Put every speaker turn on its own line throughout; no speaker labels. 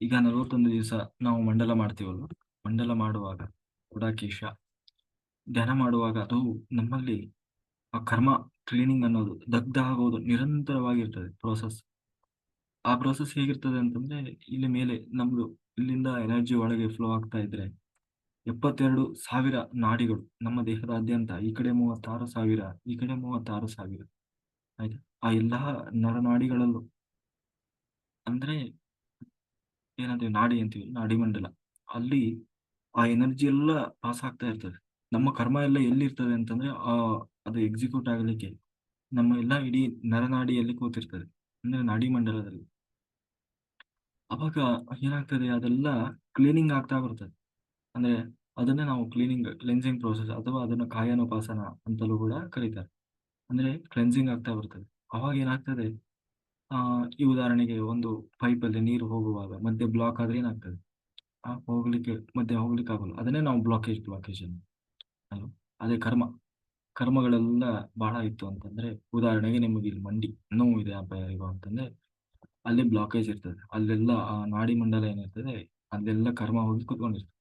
ಈಗ ನಲವತ್ತೊಂದು ದಿವಸ ನಾವು ಮಂಡಲ ಮಾಡ್ತೀವಲ್ವ? ಮಂಡಲ ಮಾಡುವಾಗ ಗುಡಾಕೇಶ ಧ್ಯಾನ ಮಾಡುವಾಗ ಅದು ನಮ್ಮಲ್ಲಿ ಆ ಕರ್ಮ ಕ್ಲೀನಿಂಗ್ ಅನ್ನೋದು ದಗ್ಧ ಆಗೋದು ನಿರಂತರವಾಗಿರ್ತದೆ ಪ್ರೋಸೆಸ್ ಆ ಪ್ರೋಸೆಸ್ ಹೇಗಿರ್ತದೆ ಅಂತಂದ್ರೆ ಇಲ್ಲಿ ಮೇಲೆ ನಮ್ದು ಇಲ್ಲಿಂದ ಎನರ್ಜಿ ಒಳಗೆ ಫ್ಲೋ ಆಗ್ತಾ ಇದ್ರೆ ಎಪ್ಪತ್ತೆರಡು ಸಾವಿರ ನಾಡಿಗಳು ನಮ್ಮ ದೇಹದಾದ್ಯಂತ, ಈ ಕಡೆ ಮೂವತ್ತಾರು ಸಾವಿರ, ಈ ಕಡೆ ಮೂವತ್ತಾರು ಸಾವಿರ. ಆಯ್ತಾ? ಆ ಎಲ್ಲಾ ನರನಾಡಿಗಳಲ್ಲೂ. ಅಂದ್ರೆ ಏನಂತೀವಿ, ನಾಡಿ ಅಂತೀವಿ ನಾಡಿಮಂಡಲ ಅಲ್ಲಿ ಆ ಎನರ್ಜಿ ಎಲ್ಲ ಪಾಸ್ ಆಗ್ತಾ ಇರ್ತದೆ. ನಮ್ಮ ಕರ್ಮ ಎಲ್ಲ ಎಲ್ಲಿರ್ತದೆ ಅಂತಂದ್ರೆ, ಆ, ಅದು ಎಕ್ಸಿಕ್ಯೂಟ್ ಆಗಲಿಕ್ಕೆ. ನಮ್ಮ ಎಲ್ಲ ಇಡೀ ನರನಾಡಿಯಲ್ಲಿ ಕೂತಿರ್ತದೆ, ಅಂದ್ರೆ ನಾಡಿಮಂಡಲದಲ್ಲಿ ಅವಾಗ ಏನಾಗ್ತದೆ, ಅದೆಲ್ಲ ಕ್ಲೀನಿಂಗ್ ಆಗ್ತಾ ಬರ್ತದೆ. ಅಂದ್ರೆ ಅದನ್ನೇ ನಾವು ಕ್ಲೀನಿಂಗ್ ಕ್ಲೆನ್ಸಿಂಗ್ ಪ್ರೋಸೆಸ್ ಅಥವಾ ಅದನ್ನ ಕಾಯಾನುಪಾಸನ ಅಂತಲೂ ಕೂಡ ಕರೀತಾರೆ. ಅಂದ್ರೆ ಕ್ಲೆನ್ಸಿಂಗ್ ಆಗ್ತಾ ಬರ್ತದೆ. ಅವಾಗ ಏನಾಗ್ತದೆ ಈ ಉದಾಹರಣೆಗೆ ಒಂದು ಪೈಪ್ ಅಲ್ಲಿ ನೀರು ಹೋಗುವಾಗ ಮಧ್ಯೆ ಬ್ಲಾಕ್ ಆದ್ರೆ ಏನಾಗ್ತದೆ? ಆ, ಹೋಗ್ಲಿಕ್ಕೆ ಮಧ್ಯೆ ಹೋಗ್ಲಿಕ್ಕೆ ಆಗಲ್ಲ. ಅದನ್ನೇ ನಾವು ಬ್ಲಾಕೇಜ್ ಬ್ಲಾಕೇಜ್ ಅಂತ. ಅಲ್ವಾ ಅದೇ ಕರ್ಮ. ಕರ್ಮಗಳೆಲ್ಲ ಬಹಳ ಇತ್ತು ಅಂತಂದ್ರೆ, ಉದಾಹರಣೆಗೆ ನಿಮಗೆ ಇಲ್ಲಿ ಮಂಡಿ ನೋವು ಇದೆ ಅಪ್ಪ ಯಾರಿಗೋ ಅಂತಂದ್ರೆ, ಅಲ್ಲಿ ಬ್ಲಾಕೇಜ್ ಇರ್ತದೆ. ಅಲ್ಲೆಲ್ಲ, ಆ, ನಾಡಿ ಮಂಡಲ ಏನಿರ್ತದೆ, ಅಲ್ಲೆಲ್ಲ ಕರ್ಮ ಹೋಗಿ ಕುತ್ಕೊಂಡಿರ್ತದೆ.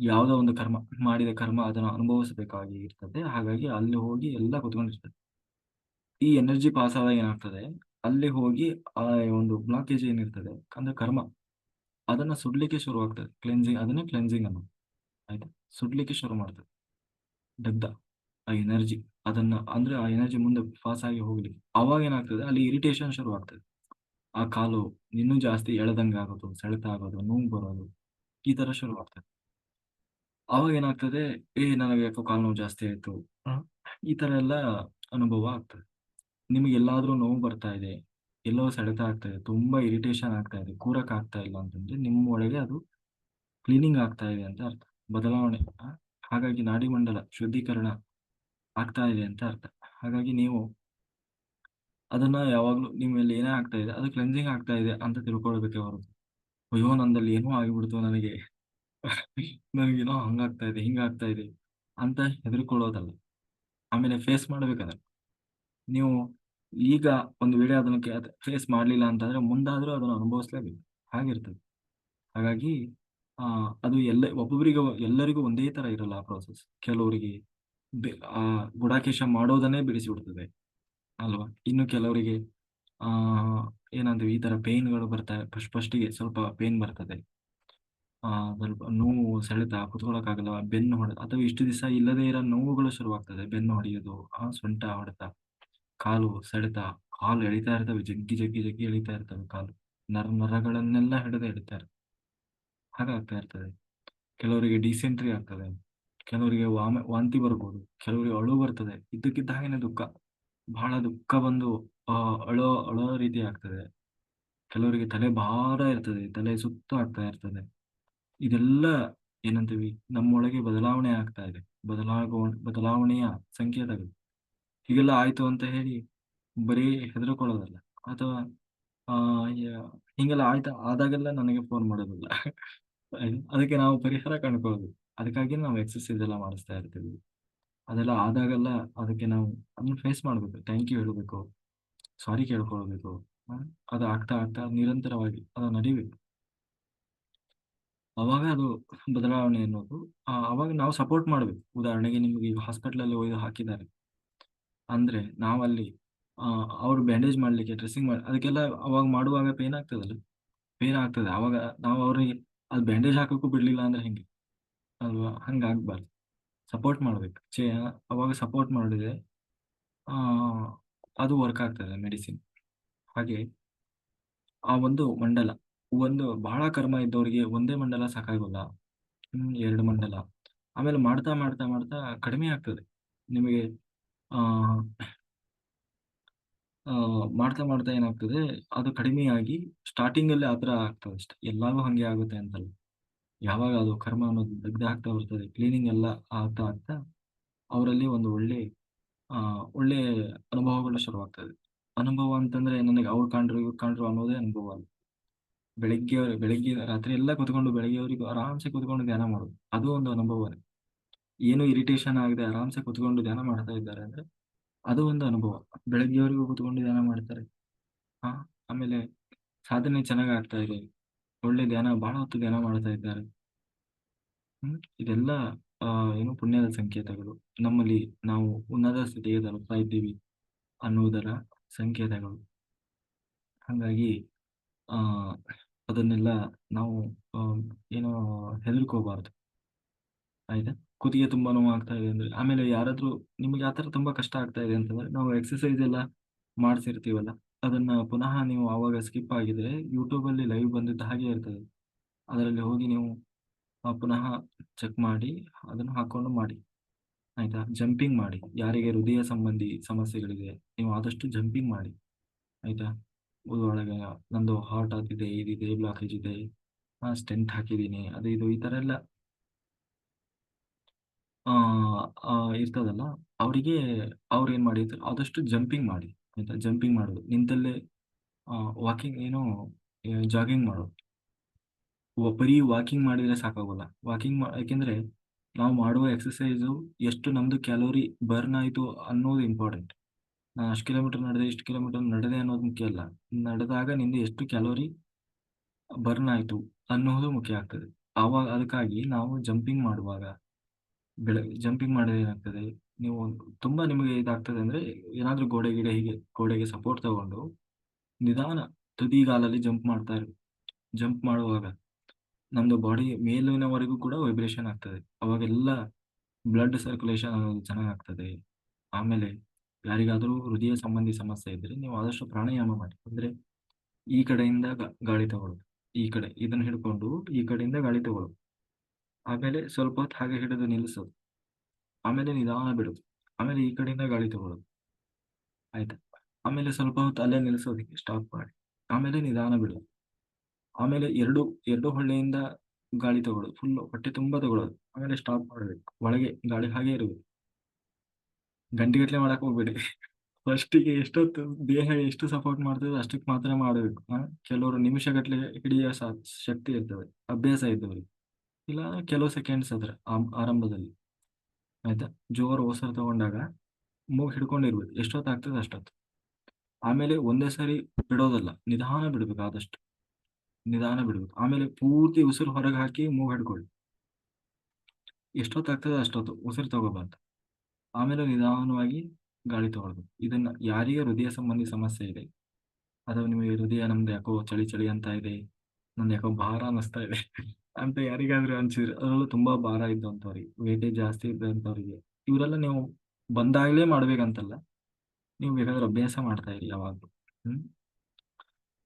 ಯಾವುದೋ ಒಂದು ಕರ್ಮ, ಮಾಡಿದ ಕರ್ಮ ಅದನ್ನು ಅನುಭವಿಸಬೇಕಾಗಿ ಇರ್ತದೆ. ಹಾಗಾಗಿ ಅಲ್ಲಿ ಹೋಗಿ ಎಲ್ಲ ಕುತ್ಕೊಂಡಿರ್ತದೆ. ಈ ಎನರ್ಜಿ ಪಾಸ್ ಆದಾಗ ಏನಾಗ್ತದೆ? ಅಲ್ಲಿ ಹೋಗಿ ಆ ಒಂದು ಬ್ಲಾಕೇಜ್ ಏನಿರ್ತದೆ ಅಂದ್ರೆ ಕರ್ಮ ಅದನ್ನ ಸುಡ್ಲಿಕ್ಕೆ ಶುರು ಆಗ್ತದೆ. ಕ್ಲೆನ್ಸಿಂಗ್ ಅದನ್ನೇ ಕ್ಲೆನ್ಸಿಂಗ್ ಅನ್ನೋದು. ಆಯ್ತಾ? ಸುಡ್ಲಿಕ್ಕೆ ಶುರು ಮಾಡ್ತದೆ. ದಗ್ಧ ಆ ಎನರ್ಜಿ ಅದನ್ನ ಅಂದ್ರೆ ಆ ಎನರ್ಜಿ ಮುಂದೆ ಪಾಸ್ ಆಗಿ ಹೋಗ್ಲಿಕ್ಕೆ. ಅವಾಗ ಏನಾಗ್ತದೆ? ಅಲ್ಲಿ ಇರಿಟೇಷನ್ ಶುರು ಆಗ್ತದೆ. ಆ ಕಾಲು ಇನ್ನೂ ಜಾಸ್ತಿ ಎಳೆದಂಗೆ ಆಗೋದು ಸೆಳೆತ ಆಗೋದು ನೋವು ಬರೋದು ಈ ತರ ಶುರು ಆಗ್ತದೆ. ಅವಾಗ ಏನಾಗ್ತದೆ? ಏ ನನಗೆ ಯಾಕೋ ಕಾಲು ನೋವು ಜಾಸ್ತಿ ಆಯ್ತು. ಈ ತರ ಎಲ್ಲ ಅನುಭವ ಆಗ್ತದೆ. ನಿಮಗೆ ಎಲ್ಲಾದ್ರೂ ನೋವು ಬರ್ತಾ ಇದೆ, ಎಲ್ಲೋ ಸೆಳೆತ ಆಗ್ತಾ ಇದೆ, ತುಂಬಾ ಇರಿಟೇಷನ್ ಆಗ್ತಾ ಇದೆ, ಕೂರಕ್ ಆಗ್ತಾ ಇಲ್ಲ ಅಂತಂದ್ರೆ ನಿಮ್ಮ ಒಳಗೆ ಅದು ಕ್ಲೀನಿಂಗ್ ಆಗ್ತಾ ಇದೆ ಅಂತ ಅರ್ಥ. ಬದಲಾವಣೆ ಹಾಗಾಗಿ ನಾಡಿ ಮಂಡಲ ಶುದ್ಧೀಕರಣ ಆಗ್ತಾ ಇದೆ ಅಂತ ಅರ್ಥ. ಹಾಗಾಗಿ ನೀವು ಅದನ್ನ ಯಾವಾಗ್ಲೂ ನಿಮ್ಮಲ್ಲಿ ಏನೇ ಆಗ್ತಾ ಇದೆ, ಅದು ಕ್ಲೆನ್ಸಿಂಗ್ ಆಗ್ತಾ ಇದೆ ಅಂತ ತಿಳ್ಕೊಳ್ಬೇಕು ಅವರು ಅಯ್ಯೋ, ನಂದಲ್ಲಿ ಏನೋ ಆಗಿಬಿಡ್ತು ನನಗೆ. ನನಗೇನೋ ಹಂಗಾಗ್ತಾ ಇದೆ, ಹಿಂಗಾಗ್ತಾ ಇದೆ ಅಂತ ಹೆದರ್ಕೊಳ್ಳೋದಲ್ಲ. ಆಮೇಲೆ ಫೇಸ್ ಮಾಡ್ಬೇಕದನ್ನ ನೀವು ಈಗ ಒಂದು ವೇಳೆ ಅದನ್ನ ಫೇಸ್ ಮಾಡಲಿಲ್ಲ ಅಂತಂದ್ರೆ ಮುಂದಾದ್ರೂ ಅದನ್ನು ಅನುಭವಿಸ್ಲೇಬೇಕು. ಹಾಗಿರ್ತದೆ. ಹಾಗಾಗಿ ಅದು ಎಲ್ಲ ಒಬ್ಬೊಬ್ಬರಿಗೆ ಎಲ್ಲರಿಗೂ ಒಂದೇ ತರ ಇರಲ್ಲ ಆ ಪ್ರೋಸೆಸ್ ಕೆಲವರಿಗೆ ಆ ಗುಡಾಕೇಶ ಮಾಡೋದನ್ನೇ ಬಿಡಿಸಿಬಿಡ್ತದೆ. ಅಲ್ವಾ? ಇನ್ನು ಕೆಲವರಿಗೆ, ಆ, ಏನಂತೀವಿ, ಈ ತರ ಪೇನ್ಗಳು ಬರ್ತಾ, ಫಸ್ಟ್, ಫಸ್ಟಿಗೆ ಸ್ವಲ್ಪ ಪೇನ್ ಬರ್ತದೆ. ಸ್ವಲ್ಪ ನೋವು, ಸೆಳೆತ ಕುತ್ಕೊಳ್ಳೋಕ್ಕಾಗಲ್ಲ ಬೆನ್ನು ಹೊಡೆದ ಅಥವಾ ಇಷ್ಟು ದಿವಸ ಇಲ್ಲದೇ ಇರೋ ನೋವುಗಳು ಶುರುವಾಗ್ತದೆ. ಬೆನ್ನು ಹೊಡೆಯೋದು, ಆ, ಸೊಂಟ, ಹೊಡೆತ. ಕಾಲು ಸೆಳೆತ, ಕಾಲು ಎಳಿತಾ ಇರ್ತವೆ, ಜಗ್ಗಿ ಜಗ್ಗಿ ಜಗ್ಗಿ ಎಳಿತಾ ಇರ್ತವೆ ಕಾಲು. ನರ, ನರಗಳನ್ನೆಲ್ಲ ಹಿಡಿದು ಎಳಿತಾ ಇರ್ತವೆ ಹಾಗಾಗ್ತಾ ಇರ್ತದೆ. ಕೆಲವರಿಗೆ ಡಿಸೆಂಟ್ರಿ ಆಗ್ತದೆ. ಕೆಲವರಿಗೆ ವಾಮ, ವಾಂತಿ ಬರ್ಬೋದು. ಕೆಲವರಿಗೆ ಅಳು ಬರ್ತದೆ. ಇದ್ದಕ್ಕಿದ್ದ ಹಾಗೇನೆ ದುಃಖ. ಬಹಳ ದುಃಖ ಬಂದು ಅಳೋ ಅಳೋ ರೀತಿ ಆಗ್ತದೆ. ಕೆಲವರಿಗೆ ತಲೆ ಭಾರ ಇರ್ತದೆ. ತಲೆ ಸುತ್ತ ಆಗ್ತಾ ಇರ್ತದೆ. ಇದೆಲ್ಲ ಏನಂತೀವಿ? ನಮ್ಮೊಳಗೆ ಬದಲಾವಣೆ ಆಗ್ತಾ ಇದೆ. ಬದಲಾಗುವ ಬದಲಾವಣೆಯ ಸಂಕೇತಗಳು. ಹೀಗೆಲ್ಲ ಆಯ್ತು ಅಂತ ಹೇಳಿ ಬರೀ ಹೆದರ್ಕೊಳ್ಳೋದಲ್ಲ. ಅಥವಾ, ಆ ಹಿಂಗೆಲ್ಲ ಆಯ್ತಾ ಆದಾಗೆಲ್ಲ ನನಗೆ ಫೋನ್ ಮಾಡೋದಿಲ್ಲ. ಅದಕ್ಕೆ ನಾವು ಪರಿಹಾರ ಕಂಡುಕೊಳ್ಳೋದು. ಅದಕ್ಕಾಗಿ ನಾವು ಎಕ್ಸಸೈಸ್ ಎಲ್ಲ ಮಾಡಿಸ್ತಾ ಇರ್ತೀವಿ. ಅದೆಲ್ಲ ಆದಾಗೆಲ್ಲ ಅದಕ್ಕೆ ನಾವು ಅದನ್ನ ಫೇಸ್ ಮಾಡ್ಬೇಕು. ಥ್ಯಾಂಕ್ ಯು ಹೇಳ್ಬೇಕು. ಸಾರಿ ಕೇಳ್ಕೊಳ್ಬೇಕು ಅದು ಆಗ್ತಾ ಆಗ್ತಾ ನಿರಂತರವಾಗಿ ಅದು ನಡಿಬೇಕು. ಅವಾಗ ಅದು ಬದಲಾವಣೆ ಅನ್ನೋದು ಅವಾಗ ನಾವು ಸಪೋರ್ಟ್ ಮಾಡ್ಬೇಕು. ಉದಾಹರಣೆಗೆ ನಿಮ್ಗೆ ಈಗ ಹಾಸ್ಪಿಟ್ಲಲ್ಲಿ ಒಯ್ದು ಹಾಕಿದ್ದಾರೆ. ಅಂದ್ರೆ ನಾವಲ್ಲಿ ಅವ್ರು ಬ್ಯಾಂಡೇಜ್ ಮಾಡ್ಲಿಕ್ಕೆ ಡ್ರೆಸ್ಸಿಂಗ್ ಮಾಡಿ, ಅದಕ್ಕೆಲ್ಲ ಅವಾಗ ಮಾಡುವಾಗ ಪೇನ್ ಆಗ್ತದಲ್ಲ? ಪೇನ್ ಆಗ್ತದೆ. ಅವಾಗ ನಾವು ಅವ್ರಿಗೆ ಅದು ಬ್ಯಾಂಡೇಜ್ ಹಾಕಕ್ಕೂ ಬಿಡ್ಲಿಲ್ಲ ಅಂದ್ರೆ ಹೆಂಗೆ? ಅಲ್ವಾ? ಹಂಗಾಗ್ಬಾರ್ದು. ಸಪೋರ್ಟ್ ಮಾಡ್ಬೇಕು. ಚೇ ಅವಾಗ ಸಪೋರ್ಟ್ ಮಾಡಿದ್ರೆ ಅದು ವರ್ಕ್ ಆಗ್ತದೆ ಮೆಡಿಸಿನ್ ಹಾಗೆ, ಆ ಒಂದು ಮಂಡಲ, ಒಂದು ಬಹಳ ಕರ್ಮ ಇದ್ದವರಿಗೆ ಒಂದೇ ಮಂಡಲ ಸಾಕಾಗೋಲ್ಲ. ಎರಡು ಮಂಡಲ. ಆಮೇಲೆ ಮಾಡ್ತಾ ಮಾಡ್ತಾ ಮಾಡ್ತಾ ಕಡಿಮೆ ಆಗ್ತದೆ. ನಿಮಗೆ ಮಾಡ್ತಾ ಮಾಡ್ತಾ ಏನಾಗ್ತದೆ? ಅದು ಕಡಿಮೆಯಾಗಿ ಸ್ಟಾರ್ಟಿಂಗ್ ಅಲ್ಲಿ ಆತರ ಆಗ್ತದೆ ಅಷ್ಟೇ. ಎಲ್ಲಾರು ಹಂಗೆ ಆಗುತ್ತೆ ಅಂತಲ್ಲ. ಯಾವಾಗ ಅದು ಕರ್ಮ ಅನ್ನೋದು ದಗ್ಧ ಆಗ್ತಾ ಬರ್ತದೆ ಕ್ಲೀನಿಂಗ್ ಎಲ್ಲ ಆಗ್ತಾ ಆಗ್ತಾ ಅವರಲ್ಲಿ ಒಂದು ಒಳ್ಳೆ, ಆ, ಒಳ್ಳೆ ಅನುಭವಗಳು ಶುರುವಾಗ್ತದೆ ಅನುಭವ ಅಂತಂದ್ರೆ ನನಗೆ ಅವ್ರು ಕಾಣ್ರು ಇವ್ರು ಕಾಣ್ರು ಅನ್ನೋದೇ ಅನುಭವ ಅಲ್ಲ. ಬೆಳಿಗ್ಗೆ ಬೆಳಿಗ್ಗೆ ರಾತ್ರಿ ಎಲ್ಲ ಕುತ್ಕೊಂಡು ಬೆಳಿಗ್ಗೆವರೆಗೂ ಆರಾಮ್ಸೆ ಕುತ್ಕೊಂಡು ಧ್ಯಾನ ಮಾಡೋದು, ಅದು ಒಂದು ಅನುಭವನೇ. ಏನು ಇರಿಟೇಷನ್ ಆಗದೆ ಆರಾಮ್ಸೆ ಕುತ್ಕೊಂಡು ಧ್ಯಾನ ಮಾಡ್ತಾ ಇದ್ದಾರೆ ಅಂದ್ರೆ ಅದು ಒಂದು ಅನುಭವ. ಬೆಳಗ್ಗೆವರೆಗೂ ಕುತ್ಕೊಂಡು ಧ್ಯಾನ ಮಾಡ್ತಾರೆ. ಹಾ, ಆಮೇಲೆ ಸಾಧನೆ ಚೆನ್ನಾಗ್ ಆಗ್ತಾ ಇದೆ. ಒಳ್ಳೆ ಧ್ಯಾನ, ಬಹಳ ಹೊತ್ತು ಧ್ಯಾನ ಮಾಡ್ತಾ ಇದ್ದಾರೆ. ಹ್ಮ್, ಇದೆಲ್ಲ ಏನು ಪುಣ್ಯದ ಸಂಕೇತಗಳು. ನಮ್ಮಲ್ಲಿ ನಾವು ಉನ್ನತ ಸ್ಥಿತಿಗೆ ತಲುಪ್ತಾ ಇದ್ದೀವಿ ಅನ್ನುವುದರ ಸಂಕೇತಗಳು. ಹಾಗಾಗಿ, ಆ, ಅದನ್ನೆಲ್ಲ ನಾವು ಏನು ಹೆದರ್ಕೋಬಾರ್ದು. ಆಯ್ತಾ? ಕುತ್ತಿಗೆ ತುಂಬಾ ನೋವು ಆಗ್ತಾ ಇದೆ ಅಂದ್ರೆ ಆಮೇಲೆ ಯಾರಾದ್ರೂ ನಿಮಗೆ ಆತರ ತುಂಬಾ ಕಷ್ಟ ಆಗ್ತಾ ಇದೆ ಅಂತಂದ್ರೆ ನಾವು ಎಕ್ಸಸೈಸ್ ಎಲ್ಲ ಮಾಡ್ಸಿರ್ತೀವಲ್ಲ ಅದನ್ನ ಪುನಃ ನೀವು ಆವಾಗ ಸ್ಕಿಪ್ ಆಗಿದ್ರೆ ಯೂಟ್ಯೂಬ್ ಅಲ್ಲಿ ಲೈವ್ ಬಂದಿದ್ದ ಹಾಗೆ ಇರ್ತದೆ. ಅದರಲ್ಲಿ ಹೋಗಿ ನೀವು ಪುನಃ ಚೆಕ್ ಮಾಡಿ ಅದನ್ನು ಹಾಕೊಂಡು ಮಾಡಿ. ಆಯ್ತಾ? ಜಂಪಿಂಗ್ ಮಾಡಿ. ಯಾರಿಗೆ ಹೃದಯ ಸಂಬಂಧಿ ಸಮಸ್ಯೆಗಳಿದೆ ನೀವು ಆದಷ್ಟು ಜಂಪಿಂಗ್ ಮಾಡಿ. ಆಯ್ತಾ? ಒಳಗೆ ನಂದು ಹಾರ್ಟ್ ಆಗಿದೆ ಇದಿದೆ ಬ್ಲಾಕೇಜ್ ಇದೆ ಸ್ಟೆಂಟ್ ಹಾಕಿದ್ದೀನಿ ಅದು ಇದು ಈ ತರ ಎಲ್ಲ ಆ ಆ, ಇರ್ತದಲ್ಲ, ಅವರಿಗೆ ಅವ್ರು ಏನ್ ಮಾಡಿ, ಆದಷ್ಟು ಜಂಪಿಂಗ್ ಮಾಡಿ, ಆಯ್ತಾ? ಜಂಪಿಂಗ್ ಮಾಡೋದು. ನಿಂತಲ್ಲೇ ವಾಕಿಂಗ್ ಏನು ಜಾಗಿಂಗ್ ಮಾಡೋದು. ಬರೀ ವಾಕಿಂಗ್ ಮಾಡಿದ್ರೆ ಸಾಕಾಗೋಲ್ಲ. ವಾಕಿಂಗ್ ಯಾಕೆಂದ್ರೆ ನಾವು ಮಾಡುವ ಎಕ್ಸಸೈಸು ಎಷ್ಟು ನಮ್ದು ಕ್ಯಾಲೋರಿ ಬರ್ನ್ ಆಯಿತು ಅನ್ನೋದು ಇಂಪಾರ್ಟೆಂಟ್. ನಾನು ಅಷ್ಟು ಕಿಲೋಮೀಟರ್ ನಡೆದೆ, ಇಷ್ಟು ಕಿಲೋಮೀಟರ್ ನಡೆದೆ ಅನ್ನೋದು ಮುಖ್ಯ ಅಲ್ಲ. ನಡೆದಾಗ ನಿಂದ ಎಷ್ಟು ಕ್ಯಾಲೋರಿ ಬರ್ನ್ ಆಯಿತು ಅನ್ನೋದು ಮುಖ್ಯ ಆಗ್ತದೆ. ಆವಾಗ, ಅದಕ್ಕಾಗಿ ನಾವು ಜಂಪಿಂಗ್ ಮಾಡುವಾಗ ಬೆಳಗ್ಗೆ ಜಂಪಿಂಗ್ ಮಾಡಿದ್ರೆ ಏನಾಗ್ತದೆ? ನೀವು ತುಂಬಾ ನಿಮಗೆ ಇದಾಗ್ತದೆ ಅಂದ್ರೆ ಏನಾದ್ರೂ ಗೋಡೆ, ಗಿಡ ಹೀಗೆ, ಗೋಡೆಗೆ ಸಪೋರ್ಟ್ ತಗೊಂಡು ನಿಧಾನ ತುದಿಗಾಲಲ್ಲಿ ಜಂಪ್ ಮಾಡ್ತಾ ಇರಿ. ಜಂಪ್ ಮಾಡುವಾಗ ನಮ್ದು ಬಾಡಿ ಮೇಲಿನವರೆಗೂ ಕೂಡ ವೈಬ್ರೇಷನ್ ಆಗ್ತದೆ. ಅವಾಗೆಲ್ಲ ಬ್ಲಡ್ ಸರ್ಕ್ಯುಲೇಷನ್ ಚೆನ್ನಾಗ್ ಆಗ್ತದೆ. ಆಮೇಲೆ ಯಾರಿಗಾದ್ರೂ ಹೃದಯ ಸಂಬಂಧಿ ಸಮಸ್ಯೆ ಇದ್ರೆ ನೀವು ಆದಷ್ಟು ಪ್ರಾಣಾಯಾಮ ಮಾಡಿ. ಅಂದ್ರೆ ಈ ಕಡೆಯಿಂದ ಗಾಳಿ ತಗೊಳ್ಳೋದು ಈ ಕಡೆ ಇದನ್ನ ಹಿಡ್ಕೊಂಡು ಈ ಕಡೆಯಿಂದ ಗಾಳಿ ತಗೊಳ್ಳೋದು ಆಮೇಲೆ ಸ್ವಲ್ಪ ಹೊತ್ತು ಹಾಗೆ ಹಿಡಿದು ನಿಲ್ಲಿಸೋದು. ಆಮೇಲೆ ನಿಧಾನ ಬಿಡೋದು. ಆಮೇಲೆ ಈ ಕಡೆಯಿಂದ ಗಾಳಿ ತಗೊಳ್ಳೋದು. ಆಯ್ತಾ? ಆಮೇಲೆ ಸ್ವಲ್ಪ ಹೊತ್ತು ಅಲ್ಲೇ ನಿಲ್ಲಿಸೋದಕ್ಕೆ ಸ್ಟಾಪ್ ಮಾಡಿ. ಆಮೇಲೆ ನಿಧಾನ ಬಿಡೋದು. ಆಮೇಲೆ ಎರಡು ಎರಡು ಹೊಳ್ಳೆಯಿಂದ ಗಾಳಿ ತಗೊಳ್ಳೋದು. ಫುಲ್ ಹೊಟ್ಟೆ ತುಂಬಾ ತಗೊಳ್ಳೋದು. ಆಮೇಲೆ ಸ್ಟಾಪ್ ಮಾಡಬೇಕು. ಒಳಗೆ ಗಾಳಿ ಹಾಗೆ ಇರಬೇಕು ಗಂಟೆಗಟ್ಟಲೆ ಮಾಡಕ್ ಹೋಗ್ಬೇಡಿ. ಫಸ್ಟಿಗೆ ಎಷ್ಟೊತ್ತು ದೇಹ ಎಷ್ಟು ಸಪೋರ್ಟ್ ಮಾಡ್ತದೆ ಅಷ್ಟಕ್ಕೆ ಮಾತ್ರ ಮಾಡಬೇಕು. ಕೆಲವರು ನಿಮಿಷಗಟ್ಟಲೆ ಹಿಡಿಯೋ ಶಕ್ತಿ ಇರ್ತದೆ. ಅಭ್ಯಾಸ ಇದ್ದವರಿಗೆ ಇಲ್ಲ, ಕೆಲವು ಸೆಕೆಂಡ್ಸ್ ಅದ್ರ ಆರಂಭದಲ್ಲಿ. ಆಯ್ತಾ? ಜೋರು ಓಸರ್ ತಗೊಂಡಾಗ ಮೂಗ್ ಹಿಡ್ಕೊಂಡಿರ್ಬೇಕು. ಎಷ್ಟೊತ್ತು ಆಗ್ತದೆ ಅಷ್ಟೊತ್ತು. ಆಮೇಲೆ ಒಂದೇ ಸಾರಿ ಬಿಡೋದಲ್ಲ, ನಿಧಾನ ಬಿಡ್ಬೇಕು ಆದಷ್ಟು. ನಿಧಾನ ಬಿಡ್ಬೇಕು. ಆಮೇಲೆ ಪೂರ್ತಿ ಉಸಿರು ಹೊರಗೆ ಹಾಕಿ ಮೂಗ್ ಹಿಡ್ಕೊಳ್ಳಿ. ಎಷ್ಟೊತ್ತು ಆಗ್ತದೆ ಅಷ್ಟೊತ್ತು. ಉಸಿರು ತಗೋಬಾರ್ದು. ಆಮೇಲೆ ನಿಧಾನವಾಗಿ ಗಾಳಿ ತಗೊಳ್ಬೇಕು. ಇದನ್ನ ಯಾರಿಗೆ ಹೃದಯ ಸಂಬಂಧಿ ಸಮಸ್ಯೆ ಇದೆ? ಅಥವಾ ನಿಮಗೆ ಹೃದಯ ನಮ್ದು ಯಾಕೋ ಚಳಿ ಚಳಿ ಅಂತ ಇದೆ? ನಂದು ಯಾಕೋ ಭಾರ ಅನ್ನಿಸ್ತಾ ಇದೆ? ಅಂತ ಯಾರಿಗಾದ್ರೂ ಅನ್ಸಿದ್ರೆ ಅದರಲ್ಲೂ ತುಂಬಾ ಭಾರ ಇದ್ದಂಥವ್ರಿಗೆ ವೇಟೇಜ್ ಜಾಸ್ತಿ ಇದ್ದಂಥವ್ರಿಗೆ. ಇವರೆಲ್ಲ ನೀವು ಬಂದಾಗಲೇ ಮಾಡ್ಬೇಕಂತಲ್ಲ, ನೀವು ಬೇಕಾದ್ರೆ ಅಭ್ಯಾಸ ಮಾಡ್ತಾ ಇರಿ ಯಾವಾಗಲೂ. ಹ್ಮ್?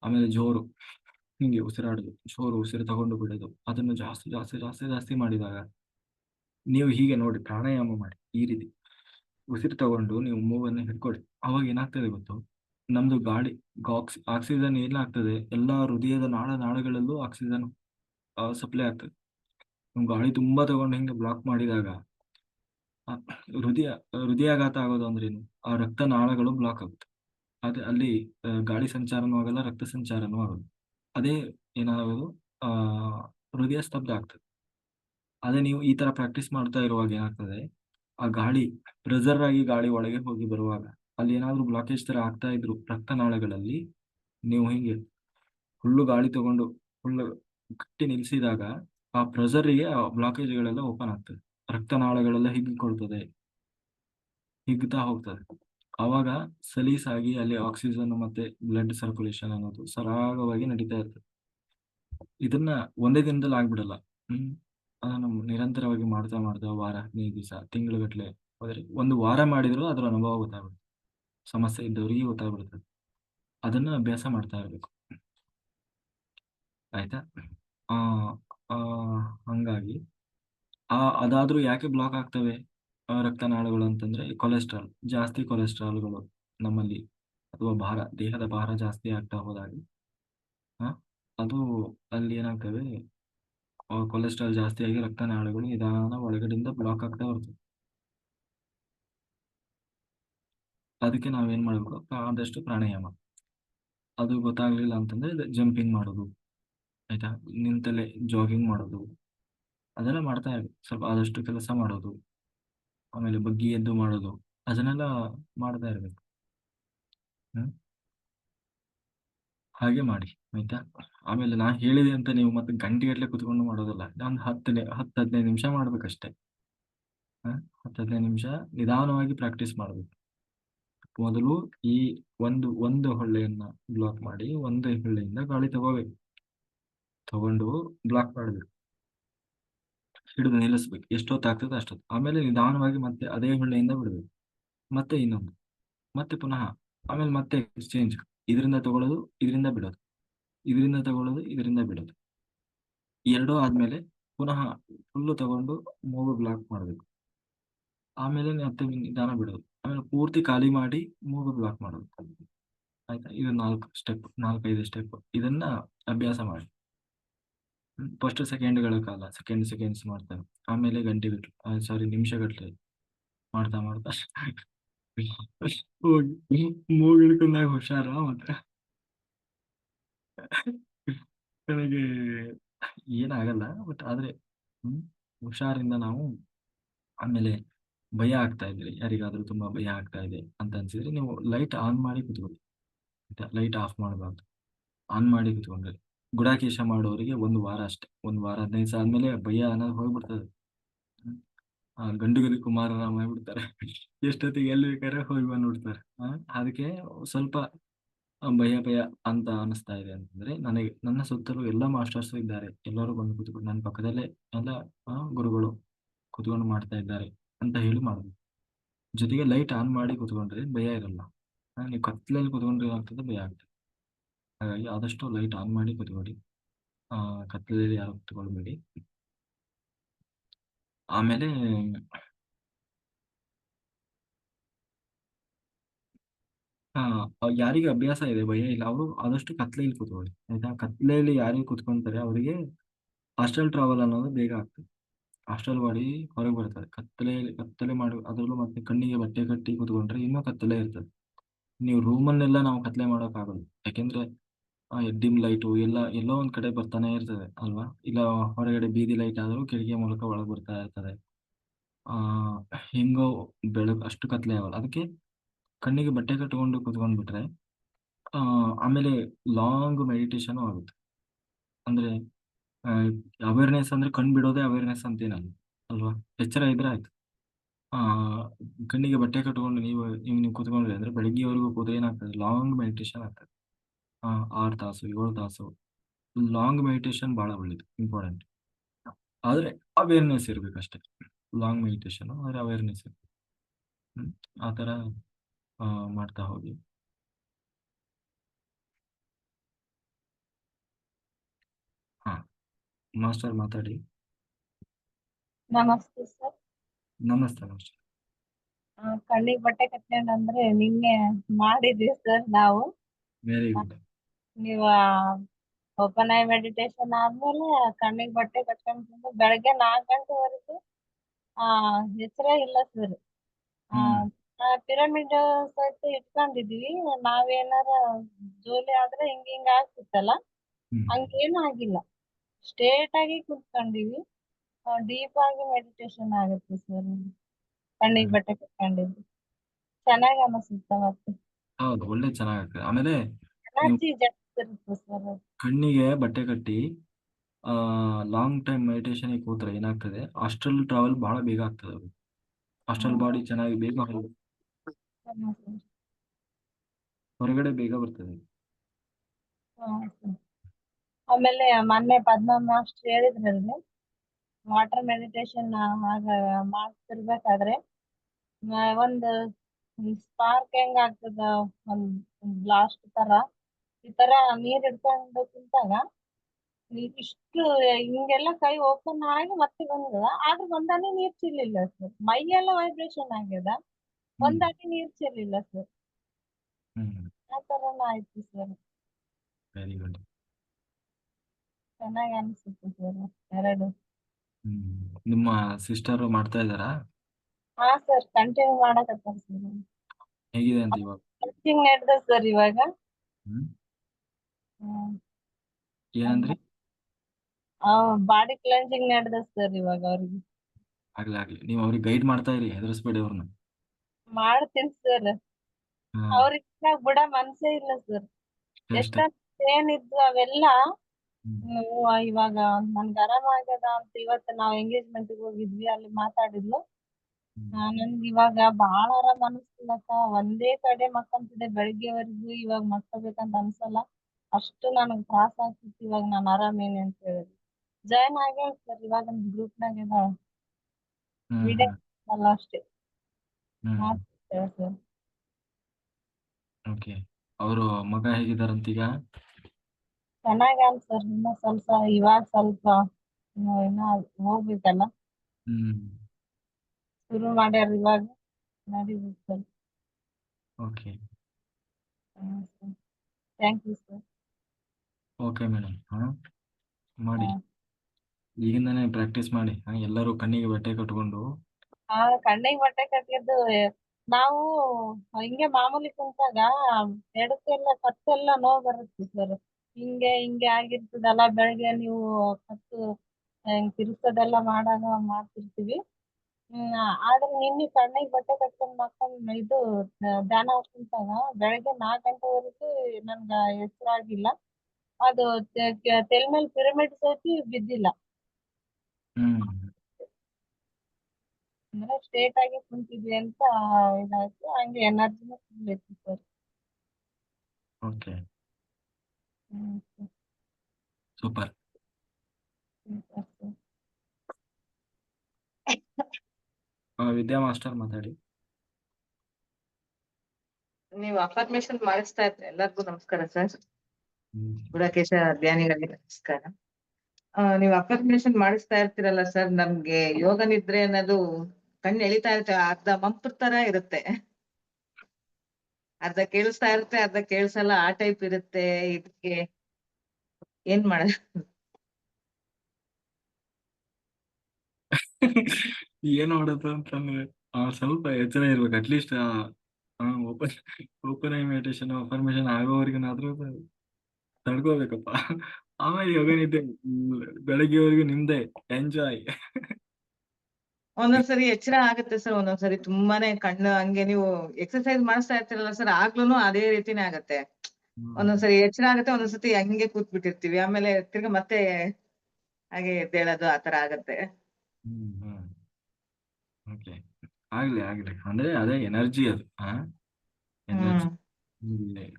ಆಮೇಲೆ ಜೋರು ಹಿಂಗೆ ಉಸಿರಾಡೋದು, ಜೋರು ಉಸಿರು ತಗೊಂಡು ಬಿಡೋದು, ಅದನ್ನು ಜಾಸ್ತಿ ಜಾಸ್ತಿ ಜಾಸ್ತಿ ಜಾಸ್ತಿ ಮಾಡಿದಾಗ ನೀವು ಹೀಗೆ ನೋಡಿ, ಪ್ರಾಣಾಯಾಮ ಮಾಡಿ, ಈ ರೀತಿ ಉಸಿರು ತಗೊಂಡು ನೀವು ಮೂವನ್ನ ಹಿಡ್ಕೊಳ್ಳಿ. ಅವಾಗ ಏನಾಗ್ತದೆ ಗೊತ್ತು? ನಮ್ದು ಗಾಳಿ ಆಕ್ಸಿಜನ್ ಏನಾಗ್ತದೆ ಎಲ್ಲಾ ಹೃದಯದ ನಾಳ ನಾಳಗಳಲ್ಲೂ ಆಕ್ಸಿಜನ್ ಸಪ್ಲೈ ಆಗ್ತದೆ ಗಾಳಿ ತುಂಬಾ ತಗೊಂಡು ಹಿಂಗೆ ಬ್ಲಾಕ್ ಮಾಡಿದಾಗ ಹೃದಯ, ಹೃದಯಾಘಾತ ಆಗೋದು ಅಂದ್ರೇನು ಆ ರಕ್ತ ನಾಳಗಳು ಬ್ಲಾಕ್ ಆಗುತ್ತೆ. ಅದೇ ಅಲ್ಲಿ ಗಾಳಿ ಸಂಚಾರನೂ ಆಗಲ್ಲ, ರಕ್ತ ಸಂಚಾರನೂ ಆಗಲ್ಲ ಅದೇ ಏನಾಗೋದು? ಆ, ಹೃದಯ ಸ್ತಬ್ಧ ಆಗ್ತದೆ. ಅದೇ ನೀವು ಈ ತರ ಪ್ರಾಕ್ಟೀಸ್ ಮಾಡ್ತಾ ಇರುವಾಗ ಏನಾಗ್ತದೆ? ಆ ಗಾಳಿ ಪ್ರೆಸರ್ ಆಗಿ ಗಾಳಿ ಒಳಗೆ ಹೋಗಿ ಬರುವಾಗ, ಅಲ್ಲಿ ಏನಾದ್ರೂ ಬ್ಲಾಕೇಜ್ ತರ ಆಗ್ತಾ ಇದ್ರು ರಕ್ತನಾಳಗಳಲ್ಲಿ ನೀವು ಹಿಂಗೆ ಫುಲ್ಲು ಗಾಳಿ ತಗೊಂಡು ಫುಲ್ ಗಟ್ಟಿ ನಿಲ್ಸಿದಾಗ ಆ ಪ್ರೆಸರ್ಗೆ ಆ ಬ್ಲಾಕೇಜ್ಗಳೆಲ್ಲ ಓಪನ್ ಆಗ್ತದೆ. ರಕ್ತನಾಳಗಳೆಲ್ಲ ಹಿಗ್ಗಿಕೊಳ್ತದೆ. ಹಿಗ್ತಾ ಹೋಗ್ತದೆ. ಅವಾಗ ಸಲೀಸಾಗಿ ಅಲ್ಲಿ ಆಕ್ಸಿಜನ್ ಮತ್ತೆ ಬ್ಲಡ್ ಸರ್ಕ್ಯುಲೇಷನ್ ಅನ್ನೋದು ಸರಾಗವಾಗಿ ನಡೀತಾ ಇರ್ತದೆ. ಇದನ್ನ ಒಂದೇ ದಿನದಲ್ಲಿ ಆಗ್ಬಿಡಲ್ಲ. ಹ್ಮ್. ಅದನ್ನು ನಿರಂತರವಾಗಿ ಮಾಡ್ತಾ ಮಾಡ್ತಾ ವಾರ, ಹದಿನೈದು ದಿವಸ, ತಿಂಗಳುಗಟ್ಲೆ ಹೋದ್ರೆ ಒಂದು ವಾರ ಮಾಡಿದ್ರು ಅದ್ರ ಅನುಭವ ಗೊತ್ತಾಗ್ಬಿಡುತ್ತೆ. ಸಮಸ್ಯೆ ಇದ್ದವರಿಗೆ ಗೊತ್ತಾಗ್ಬಿಡ್ತದೆ ಅದನ್ನ ಅಭ್ಯಾಸ ಮಾಡ್ತಾ ಇರ್ಬೇಕು. ಆಯ್ತಾ? ಹಂಗಾಗಿ ಆ, ಅದಾದ್ರೂ ಯಾಕೆ ಬ್ಲಾಕ್ ಆಗ್ತವೆ ರಕ್ತನಾಳಗಳು ಅಂತಂದ್ರೆ ಕೊಲೆಸ್ಟ್ರಾಲ್ ಜಾಸ್ತಿ ಕೊಲೆಸ್ಟ್ರಾಲ್ಗಳು ನಮ್ಮಲ್ಲಿ, ಅಥವಾ ಭಾರ, ದೇಹದ ಭಾರ ಜಾಸ್ತಿ ಆಗ್ತಾ ಹೋದಾಗ ಅದು ಅಲ್ಲಿ ಏನಾಗ್ತವೆ ಕೊಲೆಸ್ಟ್ರಾಲ್ ಜಾಸ್ತಿ ಆಗಿ ರಕ್ತನಾಳಗಳು ನಿಧಾನ ಒಳಗಡೆಯಿಂದ ಬ್ಲಾಕ್ ಆಗ್ತಾ ಬರ್ತವೆ ಅದಕ್ಕೆ ನಾವೇನ್ ಮಾಡಬೇಕು? ಆದಷ್ಟು ಪ್ರಾಣಾಯಾಮ. ಅದು ಗೊತ್ತಾಗ್ಲಿಲ್ಲ ಅಂತಂದ್ರೆ ಜಂಪಿಂಗ್ ಮಾಡೋದು. ಆಯ್ತಾ? ನಿಂತಲೆ ಜಾಗಿಂಗ್ ಮಾಡೋದು. ಅದೆಲ್ಲ ಮಾಡ್ತಾ ಇರ್ಬೇಕು. ಸ್ವಲ್ಪ ಆದಷ್ಟು ಕೆಲಸ ಮಾಡೋದು. ಆಮೇಲೆ ಬಗ್ಗಿ ಎದ್ದು ಮಾಡೋದು. ಅದನ್ನೆಲ್ಲ ಮಾಡ್ತಾ ಇರ್ಬೇಕು. ಹ್ಮ್. ಹಾಗೆ ಮಾಡಿ, ಆಯ್ತಾ? ಆಮೇಲೆ ನಾ ಹೇಳಿದೆ ಅಂತ ನೀವು ಮತ್ತೆ ಗಂಟೆಗಟ್ಟಲೆ ಕುತ್ಕೊಂಡು ಮಾಡೋದಲ್ಲ. ಒಂದು ಹತ್ತು ಹತ್ತು ಹದಿನೈದು ನಿಮಿಷ ಮಾಡ್ಬೇಕಷ್ಟೇ? ಹತ್ತು ಹದಿನೈದು ನಿಮಿಷ ನಿಧಾನವಾಗಿ ಪ್ರಾಕ್ಟೀಸ್ ಮಾಡಬೇಕು. ಮೊದಲು ಈ ಒಂದು ಒಂದು ಹೊಳ್ಳೆಯನ್ನ ಬ್ಲಾಕ್ ಮಾಡಿ, ಒಂದು ಹೊಳ್ಳೆಯಿಂದ ಗಾಳಿ ತಗೋಬೇಕು. ತಗೊಂಡು ಬ್ಲಾಕ್ ಮಾಡಬೇಕು ಹಿಡಿದು ನಿಲ್ಲಿಸ್ಬೇಕು. ಎಷ್ಟೊತ್ತಾಗ್ತದೆ ಅಷ್ಟೊತ್ತು. ಆಮೇಲೆ ನಿಧಾನವಾಗಿ ಮತ್ತೆ ಅದೇ ಹೊಳ್ಳೆಯಿಂದ ಬಿಡಬೇಕು. ಮತ್ತೆ ಇನ್ನೊಂದು ಮತ್ತೆ ಪುನಃ ಆಮೇಲೆ ಮತ್ತೆ ಎಕ್ಸ್ಚೇಂಜ್ ಇದರಿಂದ ತಗೊಳ್ಳೋದು, ಇದರಿಂದ ಬಿಡೋದು. ಇದರಿಂದ ತಗೊಳ್ಳೋದು, ಇದರಿಂದ ಬಿಡೋದು. ಎರಡೂ ಆದ್ಮೇಲೆ ಪುನಃ ಫುಲ್ಲು ತಗೊಂಡು ಮೂಗು ಬ್ಲಾಕ್ ಮಾಡಬೇಕು. ಆಮೇಲೆ ಮತ್ತೆ ನಿಧಾನ ಬಿಡೋದು. ಆಮೇಲೆ ಪೂರ್ತಿ ಖಾಲಿ ಮಾಡಿ ಮೂಗು ಬ್ಲಾಕ್ ಮಾಡೋದು. ಆಯ್ತಾ? ಇದು ನಾಲ್ಕು ಸ್ಟೆಪ್ ನಾಲ್ಕೈದು ಸ್ಟೆಪ್ ಇದನ್ನ ಅಭ್ಯಾಸ ಮಾಡಿ. ಫಸ್ಟ್ ಸೆಕೆಂಡ್ಗಳ ಕಾಲ, ಸೆಕೆಂಡ್ ಸೆಕೆಂಡ್ಸ್ ಮಾಡ್ತಾರೆ ಆಮೇಲೆ ಗಂಟೆ ಬಿಟ್ಟು ಸಾರಿ ನಿಮಿಷಗಟ್ಟಲೆ ಮಾಡ್ತಾ ಮಾಡ್ತಾ ಹೋಗಿ ಹುಷಾರ ಮತ್ತೆ ನನಗೆ ಏನಾಗಲ್ಲ, ಬಟ್ ಆದ್ರೆ ಹುಷಾರಿಂದ ನಾವು ಆಮೇಲೆ ಭಯ ಆಗ್ತಾ ಇದ್ರಿ, ಯಾರಿಗಾದ್ರೂ ತುಂಬಾ ಭಯ ಆಗ್ತಾ ಇದೆ ಅಂತ ಅನ್ಸಿದ್ರೆ ನೀವು ಲೈಟ್ ಆನ್ ಮಾಡಿ ಕುತ್ಕೊಳ್ಳಿ. ಲೈಟ್ ಆಫ್ ಮಾಡಬಾರ್ದು. ಆನ್ ಮಾಡಿ ಕುತ್ಕೊಂಡ್ರೆ. ಗುಡಾಕೇಶ ಮಾಡೋರಿಗೆ ಒಂದು ವಾರ ಅಷ್ಟೇ. ಒಂದು ವಾರ ಹದಿನೈದು ದಿವಸ ಆದ್ಮೇಲೆ ಭಯ ಅನ್ನೋದು ಹೋಗ್ಬಿಡ್ತದೆ. ಗಂಡುಗಲಿ ಕುಮಾರರಾಮ ಆಗ್ಬಿಡ್ತಾರೆ. ಎಷ್ಟೊತ್ತಿಗೆ ಎಲ್ಲಿ ಬೇಕಾದ್ರೆ ಹೋಗಿ ಬಂದ್ಬಿಡ್ತಾರೆ. ಅದಕ್ಕೆ ಸ್ವಲ್ಪ ಭಯ ಭಯ ಅಂತ ಅನಿಸ್ತಾ ಇದೆ ಅಂತಂದ್ರೆ ನನಗೆ ನನ್ನ ಸುತ್ತಲೂ ಎಲ್ಲ ಮಾಸ್ಟರ್ಸ್ ಇದ್ದಾರೆ. ಎಲ್ಲರೂ ಬಂದು ಕುತ್ಕೊಂಡು ನನ್ನ ಪಕ್ಕದಲ್ಲೇ ಎಲ್ಲ ಗುರುಗಳು ಕೂತ್ಕೊಂಡು ಮಾಡ್ತಾ ಇದ್ದಾರೆ ಅಂತ ಹೇಳಿ ಮಾಡಬೇಕು ಜೊತೆಗೆ ಲೈಟ್ ಆನ್ ಮಾಡಿ ಕೂತ್ಕೊಂಡ್ರೆ ಭಯ ಇರಲ್ಲ. ನೀವು ಕತ್ಲಲ್ಲಿ ಕೂತ್ಕೊಂಡ್ರೆ ಏನಾಗ್ತದೆ ಭಯ ಆಗ್ತದೆ. ಹಾಗಾಗಿ ಆದಷ್ಟು ಲೈಟ್ ಆನ್ ಮಾಡಿ ಕೂತ್ಕೊಳ್ಳಿ. ಆ ಕತ್ಲಲ್ಲಿ ಯಾರು ಕೂತ್ಕೊಳ್ಬೇಡಿ. ಆಮೇಲೆ ಯಾರಿಗೆ ಅಭ್ಯಾಸ ಇದೆ, ಭಯ ಇಲ್ಲ. ಅವರು ಆದಷ್ಟು ಕತ್ಲೆಯಲ್ಲಿ ಕೂತ್ಕೊಳ್ಳಿ, ಆಯ್ತಾ? ಕತ್ಲೆಯಲ್ಲಿ ಯಾರಿಗೆ ಕೂತ್ಕೊಂತಾರೆ, ಅವರಿಗೆ ಹಾಸ್ಟೆಲ್ ಟ್ರಾವೆಲ್ ಅನ್ನೋದು ಬೇಗ ಆಗ್ತದೆ. ಹಾಸ್ಟೆಲ್ ಮಾಡಿ ಹೊರಗೆ ಬರ್ತಾರೆ ಕತ್ತಲೆಯಲ್ಲಿ ಕತ್ತಲೆ ಮಾಡಿ, ಅದರಲ್ಲೂ ಮತ್ತೆ ಕಣ್ಣಿಗೆ ಬಟ್ಟೆ ಕಟ್ಟಿ ಕೂತ್ಕೊಂಡ್ರೆ ಇನ್ನೂ ಕತ್ತಲೆ ಇರ್ತದೆ. ನೀವು ರೂಮನ್ನೆಲ್ಲ ನಾವು ಕತ್ಲೆ ಮಾಡೋಕ್ಕಾಗಲ್ಲ. ಯಾಕೆಂದ್ರೆ ಡಿಮ್ ಲೈಟು ಎಲ್ಲ, ಎಲ್ಲೋ ಒಂದ್ ಕಡೆ ಬರ್ತಾನೆ ಇರ್ತದೆ, ಅಲ್ವಾ? ಇಲ್ಲ ಹೊರಗಡೆ ಬೀದಿ ಲೈಟ್ ಆದರೂ ಕಿಟಕಿಯ ಮೂಲಕ ಒಳಗೆ ಬರ್ತಾ ಇರ್ತದೆ. ಆ, ಹಿಂಗೋ ಬೆಳಕು, ಅಷ್ಟು ಕತ್ಲೆ ಆಗಲ್ಲ. ಅದಕ್ಕೆ ಕಣ್ಣಿಗೆ ಬಟ್ಟೆ ಕಟ್ಕೊಂಡು ಕುತ್ಕೊಂಡ್ಬಿಟ್ರೆ, ಆ, ಆಮೇಲೆ ಲಾಂಗ್ ಮೆಡಿಟೇಷನ್ ಆಗುತ್ತೆ. ಅಂದ್ರೆ ಅವೇರ್ನೆಸ್ ಅಂದ್ರೆ ಕಣ್ ಬಿಡೋದೇ ಅವೇರ್ನೆಸ್ ಅಂತೇನಲ್ಲ, ಅಲ್ವಾ? ಎಚ್ಚರ ಇದ್ರೆ ಆಯ್ತು. ಆ, ಕಣ್ಣಿಗೆ ಬಟ್ಟೆ ಕಟ್ಕೊಂಡು ನೀವು ನೀವು ನೀವು ಕೂತ್ಕೊಂಡ್ರೆ ಅಂದ್ರೆ ಬೆಳಿಗ್ಗೆವರೆಗೂ ಕೂತ್ರೆ ಏನಾಗ್ತದೆ? ಲಾಂಗ್ ಮೆಡಿಟೇಷನ್ ಆಗ್ತದೆ. ಆರು ತಾಸು ಏಳು ತಾಸು ಲಾಂಗ್ ಮೆಡಿಟೇಷನ್ ಬಹಳ ಒಳ್ಳೇದು ಇಂಪಾರ್ಟೆಂಟ್ ಆದ್ರೆ ಅವೇರ್ನೆಸ್ ಇರಬೇಕಷ್ಟೇ. ಲಾಂಗ್ ಮೆಡಿಟೇಷನ್ ಆದರೆ ಅವೇರ್ನೆಸ್ ಇರ್ಬೇಕು. ಆ ತರ ಮಾಡ್ತಾ ಹೋಗಿ. ಹಾ ಮಾಸ್ಟರ್ ಮಾತಾಡಿ.
ನಮಸ್ತೆ ಸರ್.
ನಮಸ್ತೆ ಮಾಸ್ಟರ್.
ಕಣ್ಣಿಗೆ ಬಟ್ಟೆ ಕಟ್ಕೊಂಡು ಅಂದ್ರೆ ನಿನ್ನೆ ಮಾಡಿದ್ವಿ ಸರ್ ನಾವು.
ವೆರಿ ಗುಡ್
ನೀವು ಓಪನ್ ಐ ಮೆಡಿಟೇಷನ್ ಆದ್ಮೇಲೆ ಕಣ್ಣಿಗೆ ಬಟ್ಟೆ ಕಟ್ಕೊಂಡು ಬೆಳಗ್ಗೆ ನಾಲ್ಕು ಗಂಟೆವರೆಗೂ ಆ ಎಚ್ಚರ ಇಲ್ಲ ಸರ್
ಆ
ಪಿರಮಿಡ್ ಸಹಿತ ಇಟ್ಕೊಂಡಿದ್ವಿ. ನಾವೇನಾರ ಜೋಲಿ ಆದ್ರೆ ಹಿಂಗ ಹಿಂಗ ಆಗ್ತಿತ್ತಲ್ಲ ಹಂಗೇನು ಆಗಿಲ್ಲ. ಸ್ಟ್ರೇಟ್ ಆಗಿ ಕುತ್ಕೊಂಡಿವಿ ಡೀಪ್ ಆಗಿ ಮೆಡಿಟೇಷನ್ ಆಗುತ್ತೆ ಸರ್ ಕಣ್ಣಿಗೆ ಬಟ್ಟೆ ಕಟ್ಕೊಂಡಿದ್ವಿ ಚೆನ್ನಾಗಿ ಅನಿಸುತ್ತ ಮತ್ತೆ.
ಹೌದು ಒಳ್ಳೆ ಚೆನ್ನಾಗಾಗ್ತದೆ ಆಮೇಲೆ
ಎನರ್ಜಿ
ಕಣ್ಣಿಗೆ ಬಟ್ಟೆ ಕಟ್ಟಿ ಆ ಲಾಂಗ್ ಟೈಮ್ ಮೆಡಿಟೇಷನ್ ಕೂತ್ರೆ ಏನಾಗ್ತದೆ? ಹಾಸ್ಟೆಲ್ ಟ್ರಾವೆಲ್ ಬಹಳ ಬೇಗ ಆಗ್ತದೆ ಅವ್ರಿಗೆ ಹಾಸ್ಟೆಲ್ ಬಾಡಿ ಚೆನ್ನಾಗಿ ಬೇಗ ಹೊರಗಡೆ ಬೇಗ ಬರ್ತದೆ.
ಆಮೇಲೆ ಮೊನ್ನೆ ಪದ್ಮ ಮಾಸ್ಟರ್ ಹೇಳಿದ್ರಲ್ರಿ ವಾಟರ್ ಮೆಡಿಟೇಷನ್ ಆಗ ಮಾಡ್ತಿರ್ಬೇಕಾದ್ರೆ ಒಂದು ಸ್ಪಾರ್ಕ್ ಹೆಂಗ್ ಆಗ್ತದ? ಒಂದ್ ಬ್ಲಾಸ್ಟ್ ತರ. ಈ ತರ ನೀರ್ ಹಿಡ್ಕೊಂಡು ಕುಂತಾಗ ಇಷ್ಟು ಹಿಂಗೆಲ್ಲ ಕೈ ಓಪನ್ ಆಗಿ ಮತ್ತೆ ಬಂದದ. ಆದ್ರೆ ಒಂದಾನೆ ನೀರ್ ಚೆಲ್ಲಿಲ್ಲ ಸರ್ ಮೈಯೆಲ್ಲ ವೈಬ್ರೇಷನ್ ಆಗ್ಯದ. ಒಂದಾನೆ ನೀರ್ ಚೆಲ್ಲಿಲ್ಲ ಸರ್ ಆ ತರನ ಆಯ್ತು ಸರ್
ವೆರಿ ಗುಡ್
ಚೆನ್ನಾಗಿ ಅನ್ಸುತ್ತೆ ಸರ್ ಎರಡು.
ನಿಮ್ಮ ಸಿಸ್ಟರ್ ಮಾಡ್ತಾ ಇದ್ದಾರಾ?
ಹಾ ಸರ್ ಕಂಟಿನ್ಯೂ ಮಾಡಕತ್ತಾರ ಸರ್
ಹೇಗಿದೆ ಅಂತ ಇವಾಗ?
ನಡೆದ ಸರ್ ಇವಾಗ.
ಏನಂದ್ರಿ?
ಬಾಡಿ ಕ್ಲೆನ್ಸಿಂಗ್ ನಡೆದ ಸರ್ ಇವಾಗ ಅವ್ರಿಗೆ.
ಆಗ್ಲಿ ಆಗ್ಲಿ. ನೀವು ಅವ್ರಿಗೆ ಗೈಡ್ ಮಾಡ್ತಾ ಇರಿ ಹೆದರ್ಸ್ಬೇಡಿ ಅವ್ರನ್ನ.
ಮಾಡ್ತೀನಿ ಸರ್. ಅವ್ರಿಗೆ ಬಿಡ ಮನಸ್ಸೇ ಇಲ್ಲ ಸರ್. ಎಷ್ಟ ಏನಿದ್ವು ಅವೆಲ್ಲ ಇವಾಗ ನನ್ಗೆ ಆರಾಮಾಗ್ಯದ ಅಂತ ಇವತ್ತು ನಾವ್ ಎಂಗೇಜ್ಮೆಂಟ್ ಹೋಗಿದ್ವಿ ಅಲ್ಲಿ ಮಾತಾಡಿದ್ಲು. ನನ್ಗೆ ಇವಾಗ ಬಾಳ ಆರಾಮ್ ಅನಿಸ್ತಿಲ್ಲಕ್ಕ. ಒಂದೇ ಕಡೆ ಮಕ್ಕಂತಿದೆ ಬೆಳಿಗ್ಗೆವರೆಗೂ ಇವಾಗ ಮಕ್ಕೋಬೇಕಂತ ಅನ್ಸಲ್ಲ. ಅಷ್ಟು ನನಗ್ ತ್ರಾಸ ಆಗ್ತಿತ್ತು ಇವಾಗ ನಾನು ಆರಾಮೇನೆ ಅಂತ ಹೇಳಿದ್ರು ಜಾಯ್ನ್ ಆಗ್ಯಾಳ ಸರ್ ಇವಾಗ ಗ್ರೂಪ್ನಾಗ ಗ್ರೂಪ್
ನಾಗ
ವಿಡಿಯೋ
ಹ್ಮ್
ಅಲ್ಲ ಅಷ್ಟೇ.
ಹಾ
ಮಾಡ್ತಿರ್ತಾಳೆ ಸರ್.
ಓಕೆ. ಅವರು ಮಗ ಹೇಗಿದಾರಂತೀಗ?
ಚೆನ್ನಾಗ್ಯಾನ ಸರ್ ಇನ್ನ ಸ್ವಲ್ಪ ಇವಾಗ ಸ್ವಲ್ಪ ಇನ್ನು ಇನ್ನ ಹೋಗ್ಬೇಕಲ್ಲ.
ಹ್ಮ್.
ಶುರು ಮಾಡ್ಯಾರ ಇವಾಗ ನಡೀಬೇಕು sir.
Okay.
Thank you sir
okay madam ಹಾ ಮಾಡಿ. ಈಗಿಂದಾನೇ ಪ್ರಾಕ್ಟೀಸ್ ಮಾಡಿ. ಹಾ ಎಲ್ಲರೂ ಕಣ್ಣಿಗೆ ಬಟ್ಟೆ ಕಟ್ಕೊಂಡು.
ಆ ಕಣ್ಣಿಗೆ ಬಟ್ಟೆ ಕಟ್ಟಿದ್ದು ನಾವು ಹಿಂಗೆ ಮಾಮೂಲಿ ಕುಂತಾಗ ಎಡಕ್ಕೆಲ್ಲ ಕತ್ತೆಲ್ಲ ನೋವು ಬರುತ್ತೆ ಸರ್ ಹಿಂಗೆ ಹಿಂಗೆ ಆಗಿರ್ತದಲ್ಲ ಬೆಳಿಗ್ಗೆ ನೀವು ಕತ್ತು ಹಿಂಗ್ ತಿರುಗ್ತದೆಲ್ಲ ಮಾಡಾಗ ಮಾಡ್ತಿರ್ತೀವಿ. ಹ್ಮ್ ಆದ್ರೆ ನಿನ್ನೆ ಕಣ್ಣಿಗೆ ಬಟ್ಟೆ ಕಟ್ಕೊಂಡ್ ಮಾಡ್ಕೊಂಡ್ ಇದು ಧ್ಯಾನ ಕುಂತಾಗ ಬೆಳಿಗ್ಗೆ ನಾಲ್ಕು ಗಂಟೆವರೆಗೂ ನನ್ಗ ಹೆಸರಾಗಿಲ್ಲ ಅದು ತೆಲ್ ಮೇಲೆ ಪಿರಮಿಡ್ ಸೋತಿ ಬಿದ್ದಿಲ್ಲ.
ಹ್ಮ್.
ಅಂದ್ರೆ ಸ್ಟ್ರೇಟ್ ಆಗಿ ಕುಂತಿದ್ವಿ ಅಂತ ಇದಾಯ್ತು. ಹಂಗೆ ಎನರ್ಜಿನೂ ಫುಲ್ ಇತ್ತು sir
okay. Super. Vidya master ಮಾತಾಡಿ.
ನೀವು ಅಫರ್ಮೇಶನ್ ಮಾಡಿಸ್ತಾ ಇದ್ರೆ ಎಲ್ಲರಿಗೂ ನಮಸ್ಕಾರ ಸರ್. ಗುಡಕೇಶ ಧ್ಯಾನಿಗಳಿಗೆ ನಮಸ್ಕಾರ. ನೀವು ಅಫರ್ಮೇಶನ್ ಮಾಡಿಸ್ತಾ ಇರ್ತೀರಲ್ಲ ಸರ್ ನಮ್ಗೆ ಯೋಗ ನಿದ್ರೆ ಅನ್ನೋದು ಕಣ್ಣು ಎಳಿತಾ ಇರುತ್ತೆ, ಅರ್ಧ ಮಂಪ್ರ ತರ ಇರುತ್ತೆ. ಅರ್ಧ ಕೇಳಿಸ್ತಾ ಇರುತ್ತೆ, ಅರ್ಧ ಕೇಳಿಸಲ್ಲ, ಆ ಟೈಪ್ ಇರುತ್ತೆ. ಇದಕ್ಕೆ ಏನ್ ಮಾಡ?
ಏನ್ ಮಾಡೋದು ಅಂತಂದ್ರೆ ಸ್ವಲ್ಪ ಎಚ್ಚರ ಇರ್ಬೇಕು at least open open invitation affirmation ಆಗೋವರೆಗೂ ಆಗೋವರೆಗನಾದ್ರೂ ತಡ್ಕೋಬೇಕಪ್ಪ. ಆಮೇಲೆ ಯೋಗ ನಿದ್ದೆ ಬೆಳಗ್ಗೆವರೆಗೂ ನಿಮ್ದೇ ಎಂಜಾಯ್
ಒಂದೊಂದ್ಸರಿ ಎಚ್ಚರ ಆಗುತ್ತೆ ಸರ್ ಒಂದೊಂದ್ಸರಿ ತುಂಬಾನೇ ಕಣ್ಣು ಹಂಗೆ ನೀವು ಎಕ್ಸರ್ಸೈಸ್ ಮಾಡಿಸ್ತಾ ಇರ್ತೀರಲ್ಲ ಸರ್ ಆಗ್ಲೂನು ಅದೇ ರೀತಿನೇ ಆಗತ್ತೆ. ಒಂದೊಂದ್ಸರಿ ಎಚ್ಚರ ಆಗುತ್ತೆ ಒಂದೊಂದ್ಸತಿ ಹಂಗೆ ಕೂತ್ ಬಿಟ್ಟಿರ್ತೀವಿ ಆಮೇಲೆ ತಿರ್ಗ ಮತ್ತೆ ಹಾಗೆ ಎದ್ದೇಳೋದು ಆತರ ಆಗತ್ತೆ.
ಆಗ್ಲಿ ಆಗ್ಲಿ. ಅಂದ್ರೆ ಅದೇ ಎನರ್ಜಿ ಅದು ಹಾ ಎನರ್ಜಿ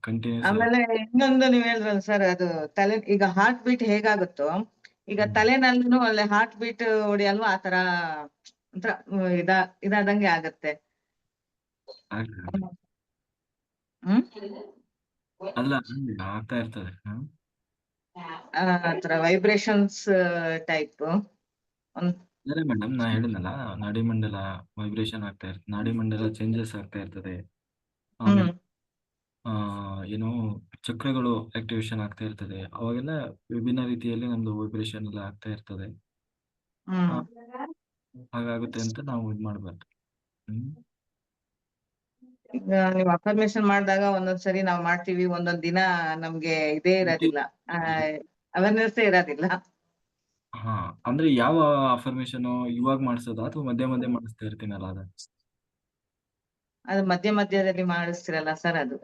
ಕಂಟಿನ್ಯೂಸ್
ಆಮೇಲೆ ಇನ್ನೊಂದು ನೀವ್ ಹೇಳಿದ್ರಲ್ಲ ಸರ್ ಅದು ತಲೆ ಈಗ ಹಾರ್ಟ್ ಬೀಟ್ ಹೇಗಾಗುತ್ತೋ ಈಗ. ತಲೆನಲ್ಲೂ ಒಳ್ಳೆ ಹಾರ್ಟ್ ಬೀಟ್ ಹೊಡಿಯಲ್ವಾ ಆತರ ಒಂಥರ ಹ್ಮ್, ಇದ ಇದಾದಂಗೆ ಆಗತ್ತೆ. ಹ್ಮ್?
ಅಲ್ಲ ಆಗ್ತಾ ಇರ್ತದೆ ಹ್ಮ್
ಆ ತರ ವೈಬ್ರೇಷನ್ಸ್ ಟೈಪ್ ಸರಿ
ಅದೇ ಮೇಡಮ್ ನಾ ಹೇಳಿದ್ನಲ್ಲ ನಾಡಿಮಂಡಲ ವೈಬ್ರೇಷನ್ ಆಗ್ತಾ ಇರ್ತದೆ ನಾಡಿಮಂಡಲ ಚೇಂಜಸ್ ಆಗ್ತಾ ಇರ್ತದೆ. ಆಮೇಲೆ ಆ ಏನು ಚಕ್ರಗಳು ಆಕ್ಟಿವೇಶನ್ ಆಗ್ತಾ ಇರ್ತದೆ. ಅವಾಗೆಲ್ಲ ವಿಭಿನ್ನ ರೀತಿಯಲ್ಲಿ ನಮ್ದು ವೈಬ್ರೇಷನ್ ಎಲ್ಲ ಆಗ್ತಾ ಇರ್ತದೆ.
ಹ್ಮ್.
ಹಾಗಾಗುತ್ತೆ ಅಂತ ನಾವು ಇದ್ ಮಾಡ್ಬಾರ್ದು. ಹ್ಮ್.
ಈಗ ನೀವು ಅಫರ್ಮೇಶನ್ ಮಾಡಿದಾಗ ಒಂದೊಂದ್ಸರಿ ನಾವ್ ಮಾಡ್ತೀವಿ ಒಂದೊಂದ್ ದಿನ ನಮ್ಗೆ ಇದೇ ಇರೋದಿಲ್ಲ. ಅವೇರ್ನೆಸ್ ಇರೋದಿಲ್ಲ.
ಹಾ ಅಂದ್ರೆ ಯಾವ ಅಫರ್ಮೇಶನ್ ಇವಾಗ ಮಾಡಿಸೋದಾ ಅಥವಾ ಮಧ್ಯ ಮಧ್ಯ ಮಾಡಿಸ್ತಾ ಇರ್ತೀನಲ್ಲ ಅದ
ಅದು ಮಧ್ಯ ಮಧ್ಯದಲ್ಲಿ ಮಾಡಿಸ್ತಿರಲ್ಲ ಸರ್ ಅದು.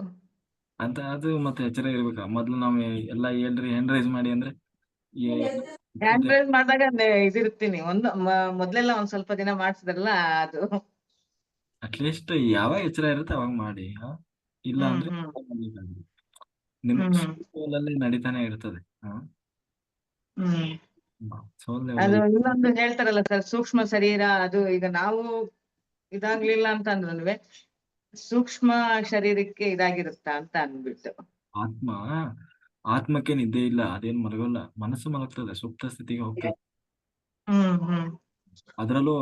ಅಂತ ಅದು ಮತ್ತೆ ಎಚ್ಚರ ಇರ್ಬೇಕ. ಮೊದ್ಲು ನಾವು ಎಲ್ಲ ಹೇಳ್ರಿ ಹ್ಯಾಂಡ್ ರೈಸ್ ಮಾಡಿ ಅಂದ್ರೆ
ಹ್ಯಾಂಡ್ ರೈಸ್ ಮಾಡಿದಾಗ ಇದಿರ್ತೀನಿ. ಒಂದು ಮೊದ್ಲೆಲ್ಲ ಒಂದ್ ಸ್ವಲ್ಪ ದಿನ ಮಾಡ್ಸಿದ್ರಲ್ಲ ಅದು.
ಅಟ್ಲೀಸ್ಟ್ ಯಾವಾಗ ಎಚ್ಚರ ಇರುತ್ತೆ ಅವಾಗ ಮಾಡಿ ಇಲ್ಲ ಅಂದ್ರೆ ನಿಮ್ಮ ನಡೀತಾನೆ ಇರ್ತದೆ
ಹ್ಮ್. ಅದು ಇನ್ನೊಂದು ಹೇಳ್ತಾರಲ್ಲ ಸರ್ ಸೂಕ್ಷ್ಮ ಶರೀರ ಅದು ಈಗ ನಾವು ಇದಾಗ್ಲಿಲ್ಲ ಅಂತ ಅಂದ್ರುವೆ ಸೂಕ್ಷ್ಮ ಶರೀರಕ್ಕೆ ಇದಾಗಿರುತ್ತಾ ಅಂತ ಅನ್ಬಿಟ್ಟು
ಆತ್ಮ ಆತ್ಮಕ್ಕೆ ನಿದ್ದೆ ಇಲ್ಲ ಅದೇನ್ ಮಲಗಲ್ಲ ಮನಸ್ಸು ಮಲಗ್ತದೆ ಸುಪ್ತ ಸ್ಥಿತಿಗೆ ಹೋಗ್ತದೆ. ಅದರಲ್ಲೂ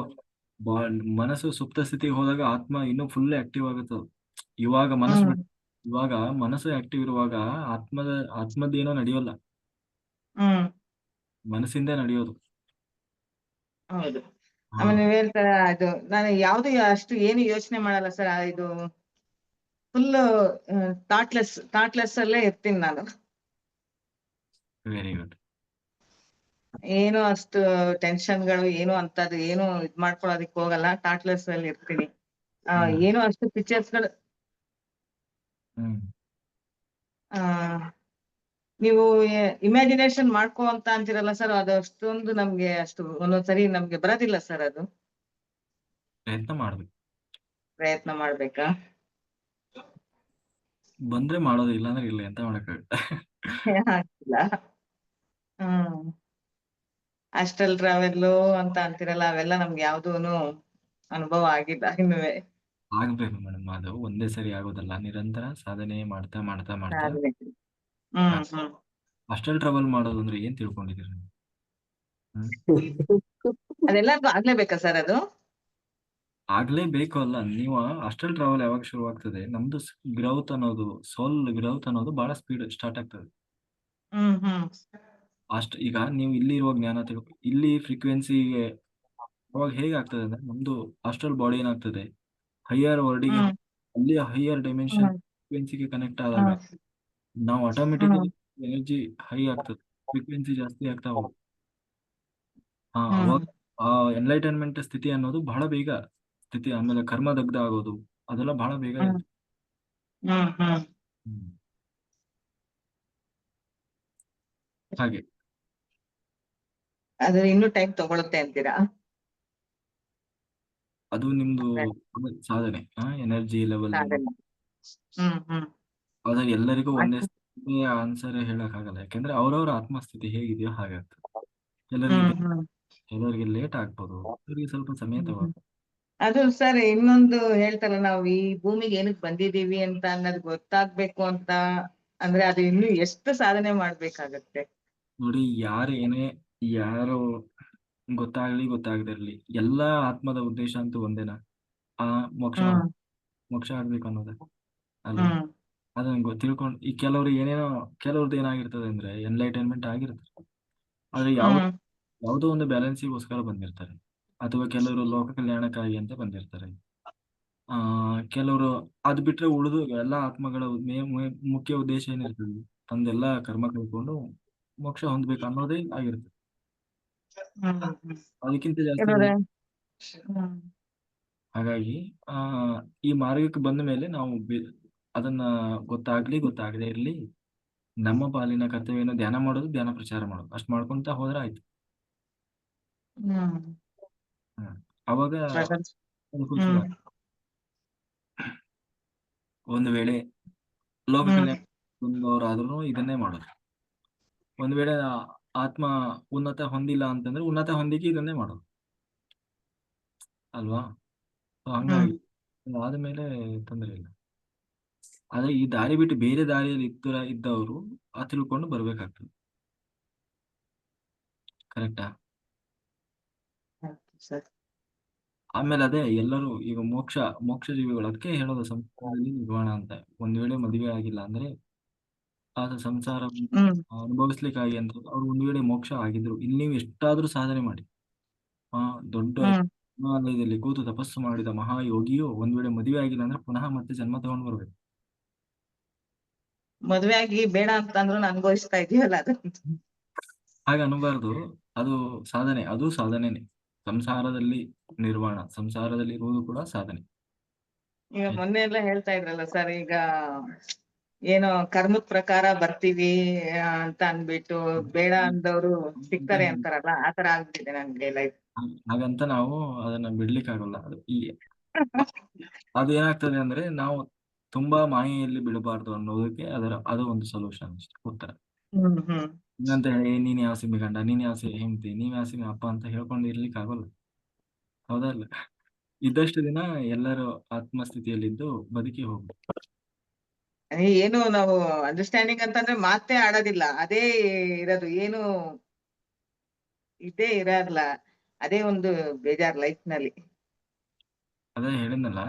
ಮನಸ್ಸು ಸುಪ್ತ ಸ್ಥಿತಿಗೆ ಹೋದಾಗ ಆತ್ಮ ಇನ್ನೂ ಫುಲ್ ಆಕ್ಟಿವ್ ಆಗುತ್ತೆ. ಇವಾಗ ಮನಸ್ಸು ಇವಾಗ ಮನಸ್ಸು ಆಕ್ಟಿವ್ ಇರುವಾಗ ಆತ್ಮದ ಆತ್ಮದ ಏನೋ ನಡೆಯೋಲ್ಲ. ಮನಸ್ಸಿಂದ ನಡೆಯೋದು.
ಆಮೇಲೆ ನೀವ್ ಹೇಳ್ತಾರ ಇದು ನಾನು ಯಾವ್ದು ಅಷ್ಟು ಏನು ಯೋಚನೆ ಮಾಡಲ್ಲ ಸರ್ ಇದು ಫುಲ್ ಥಾಟ್ಲೆಸ್ ಥಾಟ್ಲೆಸ್ ಅಲ್ಲೇ ಇರ್ತೀನಿ ನಾನು.
ವೆರಿ ಗುಡ್
ಏನು ಅಷ್ಟು ಟೆನ್ಷನ್ಗಳು ಏನು ಅಂತದ್ದು ಏನು ಇದ್ ಮಾಡ್ಕೊಳ್ಳೋದಿಕ್ ಹೋಗಲ್ಲ ಥಾಟ್ಲೆಸ್ ಅಲ್ಲಿ ಇರ್ತೀನಿ. ಏನು ಅಷ್ಟು ಪಿಕ್ಚರ್ಸ್ಗಳು ಆ ನೀವು ಇಮ್ಯಾಜಿನೇಷನ್ ಮಾಡ್ಕೋ ಅಂತ ಅಂತಿರಲ್ಲ ಸರ್ ಅದು ಅಷ್ಟೊಂದು ನಮ್ಗೆ ಅಷ್ಟು ಒಂದೊಂದ್ಸರಿ ನಮ್ಗೆ ಬರೋದಿಲ್ಲ ಸರ್ ಅದು.
ಪ್ರಯತ್ನ ಮಾಡ್ಬೇಕು.
ಪ್ರಯತ್ನ ಮಾಡ್ಬೇಕಾ?
ಬಂದ್ರೆ ಮಾಡೋದು ಇಲ್ಲ ಅಂದ್ರೆ ಇಲ್ಲ ಎಂತ ಮಾಡಕ್ಕಾಗುತ್ತೆ
ಆಗ್ತಿಲ್ಲ ಹ್ಮ್. ಅಸ್ಟಲ್ ಟ್ರಾವೆಲ್ ಅಂತ ಅಂತಿರಲ್ಲ ಅವೆಲ್ಲ ನಮ್ಗೆ ಯಾವ್ದೂನು ಅನುಭವ ಆಗಿಲ್ಲ ಇನ್ನುವೆ.
ಆಗ್ಬೇಕು ಮೇಡಮ್ ಅದು ಒಂದೇ ಸರಿ ಆಗೋದಲ್ಲ ನಿರಂತರ ಸಾಧನೆ ಮಾಡ್ತಾ ಮಾಡ್ತಾ ಮಾಡ್ತಾ.
ಸಾಧನೆ. ಹ್ಮ್ ಹ್ಮ್.
ಅಷ್ಟಲ್ ಟ್ರಾವೆಲ್ ಮಾಡೋದು ಅಂದ್ರೆ ಏನ್ ತಿಳ್ಕೊಂಡಿದ್ದೀರಿ
ಅದೆಲ್ಲರಿಗೂ ಆಗ್ಲೇಬೇಕಾ ಸರ್ ಅದು?
ಆಗ್ಲೇಬೇಕು ಅಲ್ಲ ನೀವು ಹಾಸ್ಟೆಲ್ ಟ್ರಾವೆಲ್ ಯಾವಾಗ ಶುರು ಆಗ್ತದೆ? ನಮ್ದು ಗ್ರೌತ್ ಅನ್ನೋದು ಸೋಲ್ ಗ್ರೌತ್ ಅನ್ನೋದು ಬಹಳ ಸ್ಪೀಡ್ ಸ್ಟಾರ್ಟ್ ಆಗ್ತದೆ.
ಹ್ಮ್ ಹ್ಮ್.
ಅಷ್ಟು ಈಗ ನೀವು ಇಲ್ಲಿ ಇರುವ ಜ್ಞಾನ ತಿಳ್ಕೊ ಇಲ್ಲಿ ಫ್ರೀಕ್ವೆನ್ಸಿಗೆ ಅವಾಗ ಹೇಗೆ ಆಗ್ತದೆ ಅಂದ್ರೆ ನಮ್ದು ಅಸ್ಟ್ರಲ್ ಬಾಡಿ ಏನಾಗ್ತದೆ? ಹೈಯರ್ ವರ್ಡಿಗೆ ಅಲ್ಲಿ ಹೈಯರ್ ಡೈಮೆನ್ಷನ್ ಫ್ರೀಕ್ವೆನ್ಸಿಗೆ ಕನೆಕ್ಟ್ ಆದಾಗ ನಾವು ಆಟೋಮೆಟಿಕಲಿ ಎನರ್ಜಿ ಹೈ ಆಗ್ತದೆ ಫ್ರೀಕ್ವೆನ್ಸಿ ಜಾಸ್ತಿ ಆಗ್ತಾ ಹೋಗುತ್ತೆ. ಹಾ ಅವಾಗ ಆ ಎನ್ಲೈಟನ್ಮೆಂಟ್ ಸ್ಥಿತಿ ಅನ್ನೋದು ಬಹಳ ಬೇಗ ಸ್ಥಿತಿ ಆಮೇಲೆ ಕರ್ಮ ದಗ್ಧ ಆಗೋದು ಅದೆಲ್ಲ ಬಹಳ ಬೇಗ
ಹ್ಮ್
ಇರುತ್ತೆ.
ಹ್ಮ್ ಹ್ಮ್
ಹ್ಮ್. ಹಾಗೆ.
ಅದು ಇನ್ನೂ ಟೈಮ್ ತಗೊಳುತ್ತೆ ಅಂತೀರಾ?
ಅದು ನಿಮ್ದು ಸಾಧನೆ ಎನರ್ಜಿ ಲೆವೆಲ್
ಸಾಧನೆ. ಹ್ಮ್ ಹ್ಮ್.
ಅದ ಎಲ್ಲರಿಗೂ ಒಂದೇ ಆನ್ಸರ್ ಹೇಳಕ್ ಆಗಲ್ಲ. ಯಾಕಂದ್ರೆ ಅವ್ರವ್ರ ಆತ್ಮಸ್ಥಿತಿ ಹೇಗಿದೆಯೋ ಹಾಗಾಗ್ತದೆ. ಕೆಲವರಿಗೆ ಕೆಲವರಿಗೆ ಲೇಟ್ ಆಗ್ಬೋದು. ಅವರಿಗೆ ಸ್ವಲ್ಪ ಸಮಯ
ತಗೋದು ಅದು ಸರ್ ಇನ್ನೊಂದು ಹೇಳ್ತಾರ ನಾವು ಈ ಭೂಮಿಗೆ ಏನಕ್ ಬಂದಿದೀವಿ ಅಂತ ಅನ್ನೋದು ಗೊತ್ತಾಗ್ಬೇಕು ಅಂತ ಅಂದ್ರೆ ಅದು ಇನ್ನು ಎಷ್ಟು ಸಾಧನೆ ಮಾಡ್ಬೇಕಾಗತ್ತೆ?
ನೋಡಿ ಯಾರು ಏನೇ ಯಾರು ಗೊತ್ತಾಗ್ಲಿ ಗೊತ್ತಾಗದಿರ್ಲಿ ಎಲ್ಲಾ ಆತ್ಮದ ಉದ್ದೇಶ ಅಂತೂ ಒಂದೇನಾ? ಆ ಮೋಕ್ಷ ಮೋಕ್ಷ ಆಗ್ಬೇಕು ಅನ್ನೋದೇ ಅಲ್ವಾ? ಅದನ್ನ ಗೊತ್ತ ತಿಳ್ಕೊಂಡು ಈ ಕೆಲವ್ರು ಏನೇನೋ ಕೆಲವ್ರದ್ದು ಏನಾಗಿರ್ತದೆ ಅಂದ್ರೆ ಎನ್ಲೈಟೈನ್ಮೆಂಟ್ ಆಗಿರ್ತದೆ ಆದ್ರೆ ಯಾವ ಯಾವುದೋ ಒಂದು ಬ್ಯಾಲೆನ್ಸಿಗೋಸ್ಕರ ಬಂದಿರ್ತಾರೆ. ಅಥವಾ ಕೆಲವರು ಲೋಕ ಕಲ್ಯಾಣಕ್ಕಾಗಿ ಅಂತ ಬಂದಿರ್ತಾರೆ. ಆ ಕೆಲವರು ಅದ್ ಬಿಟ್ರೆ ಉಳಿದು ಎಲ್ಲಾ ಆತ್ಮಗಳ ಮೇ- ಮುಖ್ಯ ಉದ್ದೇಶ ಏನಿರ್ತದೆ ತಂದೆಲ್ಲಾ ಕರ್ಮ ಕಳ್ಕೊಂಡು ಮೋಕ್ಷ ಹೊಂದ್ಬೇಕು ಅನ್ನೋದೇ ಆಗಿರ್ತದೆ ಅದಕ್ಕಿಂತ ಜಾಸ್ತಿ
ಕೆಲವ್ರೆ
ಹಾಗಾಗಿ ಆ ಈ ಮಾರ್ಗಕ್ಕೆ ಬಂದ ಮೇಲೆ ನಾವು ಬೆ- ಅದನ್ನ ಗೊತ್ತಾಗ್ಲಿ ಗೊತ್ತಾಗದೇ ಇರ್ಲಿ ನಮ್ಮ ಪಾಲಿನ ಕರ್ತವ್ಯನ ಧ್ಯಾನ ಮಾಡೋದು ಧ್ಯಾನ ಪ್ರಚಾರ ಮಾಡೋದು. ಅಷ್ಟ್ ಮಾಡ್ಕೊಂತ ಹೋದ್ರೆ ಆಯ್ತು. ಅವಾಗ. ಒಂದು ವೇಳೆ ಲೋಕ ಇದನ್ನೇ ಮಾಡೋದು. ಒಂದ್ ವೇಳೆ ಆತ್ಮ ಉನ್ನತ ಹೊಂದಿಲ್ಲ ಅಂತಂದ್ರೆ ಉನ್ನತ ಹೊಂದಿಕೆ ಇದನ್ನೇ ಮಾಡೋದು. ಅಲ್ವಾ? ಹಂಗಾಗಿ ಆದ್ಮೇಲೆ ತೊಂದರೆ ಇಲ್ಲ. ಆದ್ರೆ ಈ ದಾರಿ ಬಿಟ್ಟು ಬೇರೆ ದಾರಿಯಲ್ಲಿ ಇದ್ದ ಇದ್ದವರು ಆ ತಿಳ್ಕೊಂಡು ಬರ್ಬೇಕಾಗ್ತದೆ. ಕರೆಕ್ಟಾ ಆಮೇಲೆ ಅದೇ ಎಲ್ಲರೂ ಈಗ ಮೋಕ್ಷ ಮೋಕ್ಷ ಜೀವಿಗಳು ಅದಕ್ಕೆ ಹೇಳೋದು ಸಂಸಾರದಲ್ಲಿ ನಿರ್ವಾಣ ಅಂತ. ಒಂದ್ ವೇಳೆ ಮದುವೆ ಆಗಿಲ್ಲ ಅಂದ್ರೆ ಆ ಸಂಸಾರ ಅನುಭವಿಸ್ಲಿಕ್ಕಾಗಿ ಅಂತ ಅವ್ರು ಒಂದ್ ವೇಳೆ ಮೋಕ್ಷ ಆಗಿದ್ರು ಇಲ್ಲಿ ನೀವು ಎಷ್ಟಾದ್ರೂ ಸಾಧನೆ ಮಾಡಿ. ಆ ದೊಡ್ಡ
ಹ್ಮ್.
ಹಿಮಾಲಯದಲ್ಲಿ ಕೂತು ತಪಸ್ಸು ಮಾಡಿದ ಮಹಾಯೋಗಿಯು ಒಂದ್ ವೇಳೆ ಮದುವೆ ಆಗಿಲ್ಲ ಅಂದ್ರೆ ಪುನಃ ಮತ್ತೆ ಜನ್ಮ ತಗೊಂಡ್ ಬರ್ಬೇಕು.
ಮದ್ವೆ ಆಗಿ ಬೇಡ ಅಂತಂದ್ರು ಅನುಭವಿಸ್ತಾ ಇದೀವಲ್ಲ ಅದು.
ಹಾಗ ಅನ್ಬಾರ್ದು. ಅದು ಸಾಧನೆ ಅದು ಸಾಧನೆನೆ. ಸಂಸಾರದಲ್ಲಿ ನಿರ್ವಾಣ ಸಂಸಾರದಲ್ಲಿ ಇರುವುದು ಕೂಡ ಸಾಧನೆ.
ಈಗ ಮೊನ್ನೆ ಎಲ್ಲ ಹೇಳ್ತಾ ಇದ್ರಲ್ಲ ಸರ್ ಈಗ ಏನೋ ಕರ್ಮದ ಪ್ರಕಾರ ಬರ್ತೀವಿ ಅಂತ ಅನ್ಬಿಟ್ಟು ಬೇಡ ಅಂದವ್ರು ಸಿಗ್ತಾರೆ ಅಂತಾರಲ್ಲ ಆತರ ಆಗ್ಬಿಟ್ಟಿದೆ ನನ್ಗೆ ಲೈಫ್
ಹಾಗ್- ಹಾಗಂತ ನಾವು ಅದನ್ನ ಬಿಡ್ಲಿಕ್ಕೆ ಆಗಲ್ಲ. ಅದು ಈ ಅದು ಏನಾಗ್ತದೆ ಅಂದ್ರೆ ನಾವು ತುಂಬಾ ಮಾಯೆಯಲ್ಲಿ ಬಿಡಬಾರ್ದು ಅನ್ನೋದಕ್ಕೆ ಅದರ ಅದು ಒಂದು ಸೊಲ್ಯೂಷನ್ ಅಷ್ಟೇ ಉತ್ತರ. ಹಿಂಗಂತ ಹೇಳಿ ನೀನ್ ಯಾವ ಸಿಮೆ ಗಂಡ ನೀನ್ ಯಾವ ಸಿಮೆ ಹೆಂಡತಿ ನೀವ್ ಯಾವ ಸಿಮೆ ಅಪ್ಪ ಅಂತ ಹೇಳ್ಕೊಂಡು ಇರ್ಲಿಕ್ಕೆ ಆಗೋಲ್ಲ. ಹೌದಲ್ಲ ಇದ್ದಷ್ಟು ದಿನ ಎಲ್ಲರೂ ಆತ್ಮಸ್ಥಿತಿಯಲ್ಲಿದ್ದು ಬದುಕಿ ಹೋಗ್ಬೇಕು.
ಏನು ನಾವು ಅಂಡರ್ಸ್ಟ್ಯಾಂಡಿಂಗ್ ಅಂತಂದ್ರೆ ಮಾತೇ ಆಡೋದಿಲ್ಲ ಅದೇ ಇರೋದು ಏನು ಇದೇ ಇರಲ್ಲ ಅದೇ ಒಂದು ಬೇಜಾರ್ ಲೈಫ್ನಲ್ಲಿ.
ಅದೇ ಹೇಳಿದ್ನಲ್ಲ?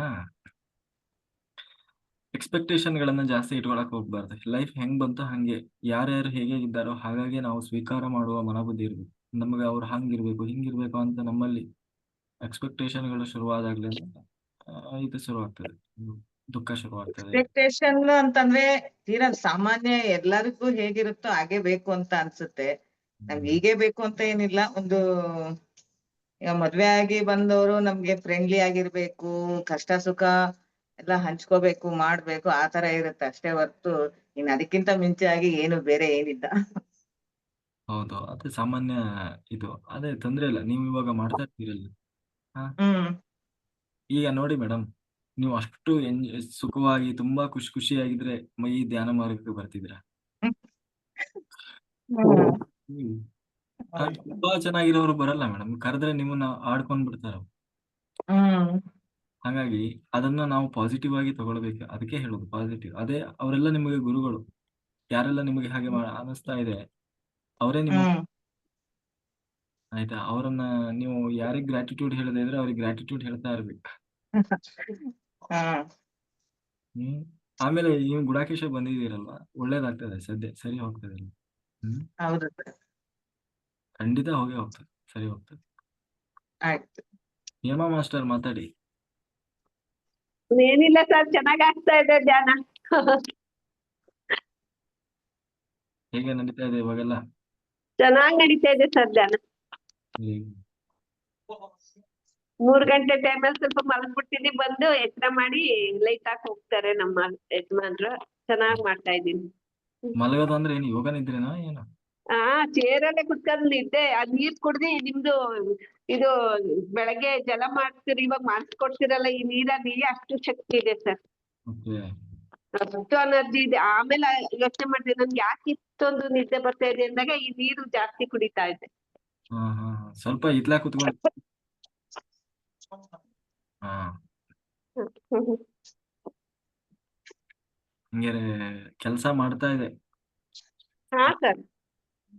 ಎಕ್ಸ್ಪೆಕ್ಟೇಷನ್ ಗಳನ್ನ ಜಾಸ್ತಿ ಇಟ್ಕೊಳಕ್ ಹೋಗ್ಬಾರ್ದು. ಲೈಫ್ ಹೆಂಗ್ ಬಂತು ಹಂಗೆ ಯಾರ್ಯಾರು ಹೇಗೆ ಇದ್ದಾರೋ ಹಾಗಾಗಿ ನಾವು ಸ್ವೀಕಾರ ಮಾಡುವ ಮನಬುದ್ಧಿ ಇರ್ಬೇಕು. ನಮಗೆ ಅವ್ರು ಹಂಗಿರ್ಬೇಕು ಹಿಂಗಿರ್ಬೇಕು ಅಂತ ನಮ್ಮಲ್ಲಿ ಎಕ್ಸ್ಪೆಕ್ಟೇಷನ್ಗಳು ಶುರುವಾದಾಗ್ಲಿಂದ ಇದು ಶುರುವಾಗ್ತದೆ. ದುಃಖ ಶುರುವಾಗ್ತದೆ.
ಎಕ್ಸ್ಪೆಕ್ಟೇಷನ್ ಅಂತಂದ್ರೆ ತೀರಾ ಸಾಮಾನ್ಯ ಎಲ್ಲರಿಗೂ ಹೇಗಿರುತ್ತೋ ಹಾಗೆ ಬೇಕು ಅಂತ ಅನ್ಸುತ್ತೆ. ನಮ್ಗೆ ಹೀಗೆ ಬೇಕು ಅಂತ ಏನಿಲ್ಲ. ಒಂದು ಈಗ ಮದ್ವೆ ಆಗಿ ಬಂದವರು ನಮ್ಗೆ ಫ್ರೆಂಡ್ಲಿ ಆಗಿರ್ಬೇಕು ಕಷ್ಟ ಸುಖ ಎಲ್ಲ ಹಂಚ್ಕೋಬೇಕು ಮಾಡ್ಬೇಕು ಆ ತರ ಇರುತ್ತೆ ಅಷ್ಟೇ ಹೊರ್ತು ಇನ್ ಅದಕ್ಕಿಂತ ಮಿಂಚಾಗಿ ಏನು ಬೇರೆ ಏನಿಲ್ಲ.
ಹೌದು ಅದು ಸಾಮಾನ್ಯ ಇದು. ಅದೇ ತೊಂದ್ರೆ ಇಲ್ಲ ನೀವು ಇವಾಗ ಮಾಡ್ತಾ ಇರ್ತೀರಲ್ಲ.
ಹ್ಮ್.
ಈಗ ನೋಡಿ ಮೇಡಮ್ ನೀವು ಅಷ್ಟು ಎನ್ ಸುಖವಾಗಿ ತುಂಬಾ ಖುಷಿ ಖುಷಿಯಾಗಿದ್ರೆ ಮ- ಈ ಧ್ಯಾನ ಮಾರ್ಗಕ್ಕೆ ಬರ್ತಿದ್ದೀರಾ?
ಹ್ಮ್.
ತುಂಬಾ ಚೆನ್ನಾಗಿರೋರು ಬರಲ್ಲ ಮೇಡಮ್ ಕರೆದ್ರೆ ನಿಮ್ಮನ್ನ ಆಡ್ಕೊಂಡ್ ಬಿಡ್ತಾರ
ಹ್ಮ್.
ಹಾಗಾಗಿ ಅದನ್ನ ನಾವು ಪಾಸಿಟಿವ್ ಆಗಿ ತಗೊಳ್ಬೇಕು. ಅದಕ್ಕೆ ಹೇಳೋದು ಪಾಸಿಟಿವ್ ಅದೇ ಅವರೆಲ್ಲ ನಿಮಗೆ ಗುರುಗಳು. ಯಾರೆಲ್ಲ ನಿಮಗೆ ಹಾಗೆ ಅನಿಸ್ತಾ ಇದೆ ಅವರೇ ನಿಮ್ಮ ಆಯ್ತಾ? ಅವರನ್ನ ನೀವು ಯಾರಿಗೆ ಗ್ರಾಟಿಟ್ಯೂಡ್ ಹೇಳದೆ ಇದ್ರೆ ಅವ್ರಿಗೆ ಗ್ರಾಟಿಟ್ಯೂಡ್ ಹೇಳ್ತಾ ಇರ್ಬೇಕು. ಹ್ಮ್. ಆಮೇಲೆ ನೀವು ಗುಡಾಕೇಶ ಬಂದಿದ್ದೀರಲ್ವಾ? ಒಳ್ಳೇದಾಗ್ತದೆ ಸದ್ಯ. ಸರಿ ಹೋಗ್ತದೆ ಖಂಡಿತ ಹೋಗೇ ಹೋಗ್ತದೆ. ಸರಿ ಹೋಗ್ತದೆ. ಹೇಮಾ ಮಾಸ್ಟರ್ ಮಾತಾಡಿ.
ಏನಿಲ್ಲ ಸರ್ ಚೆನ್ನಾಗ್ ಆಗ್ತಾ ಇದೆ ಧ್ಯಾನ.
ಹೇಗೆ ನಡೀತಾ ಇದೆ ಇವಾಗೆಲ್ಲ?
ಚೆನ್ನಾಗ್ ನಡೀತಾ ಇದೆ ಸರ್ ಧ್ಯಾನ. ಮೂರ್ ಗಂಟೆ ಟೈಮಲ್ಲಿ ಸ್ವಲ್ಪ ಮಲಗ್ಬಿಡ್ತೀನಿ ಬಂದು ಎಚ್ಚರ ಮಾಡಿ ಲೈಟ್ ಹಾಕಿ ಹೋಗ್ತಾರೆ ನಮ್ಮ ಯಜಮಾನ್ರು. ಚೆನ್ನಾಗ್ ಮಾಡ್ತಾ ಇದೀನಿ
ಮಲಗೋದು ಅಂದ್ರೆ ಏನು ಯೋಗ ನಿದ್ರೆನಾ ಏನು?
ಆ ಚೇರಲ್ಲೇ ಕುತ್ಕೊಂಡ್ ನಿದ್ದೆ. ಅದ್ ನೀರ್ ಕುಡ್ದಿ ನಿಮ್ದು ಇದು ಬೆಳಗ್ಗೆ ಜಲ ಮಾಡ್ತೀರಿ ಇವಾಗ ಮಾಡಿಸ್ಕೊಡ್ತೀರಲ್ಲ ಈ ನೀರಲ್ಲಿ ಅಷ್ಟು ಶಕ್ತಿ ಇದೆ ಸರ್. ಅಷ್ಟು ಎನರ್ಜಿ ಇದೆ. ಆಮೇಲೆ ಯೋಚನೆ ಮಾಡಿದೆ ನನ್ಗೆ ಯಾಕೆ ಇಷ್ಟೊಂದು ನಿದ್ದೆ ಬರ್ತಾ ಇದೆ ಅಂದಾಗ ಈ ನೀರು ಜಾಸ್ತಿ ಕುಡಿತಾ ಇದೆ.
ಸ್ವಲ್ಪ ಇತ್ಲಾ ಕುತ್ಕೊಂಡು. ಹಿಂಗೆ ಕೆಲಸ ಮಾಡ್ತಾ ಇದೆ.
ಹಾ ಸರ್.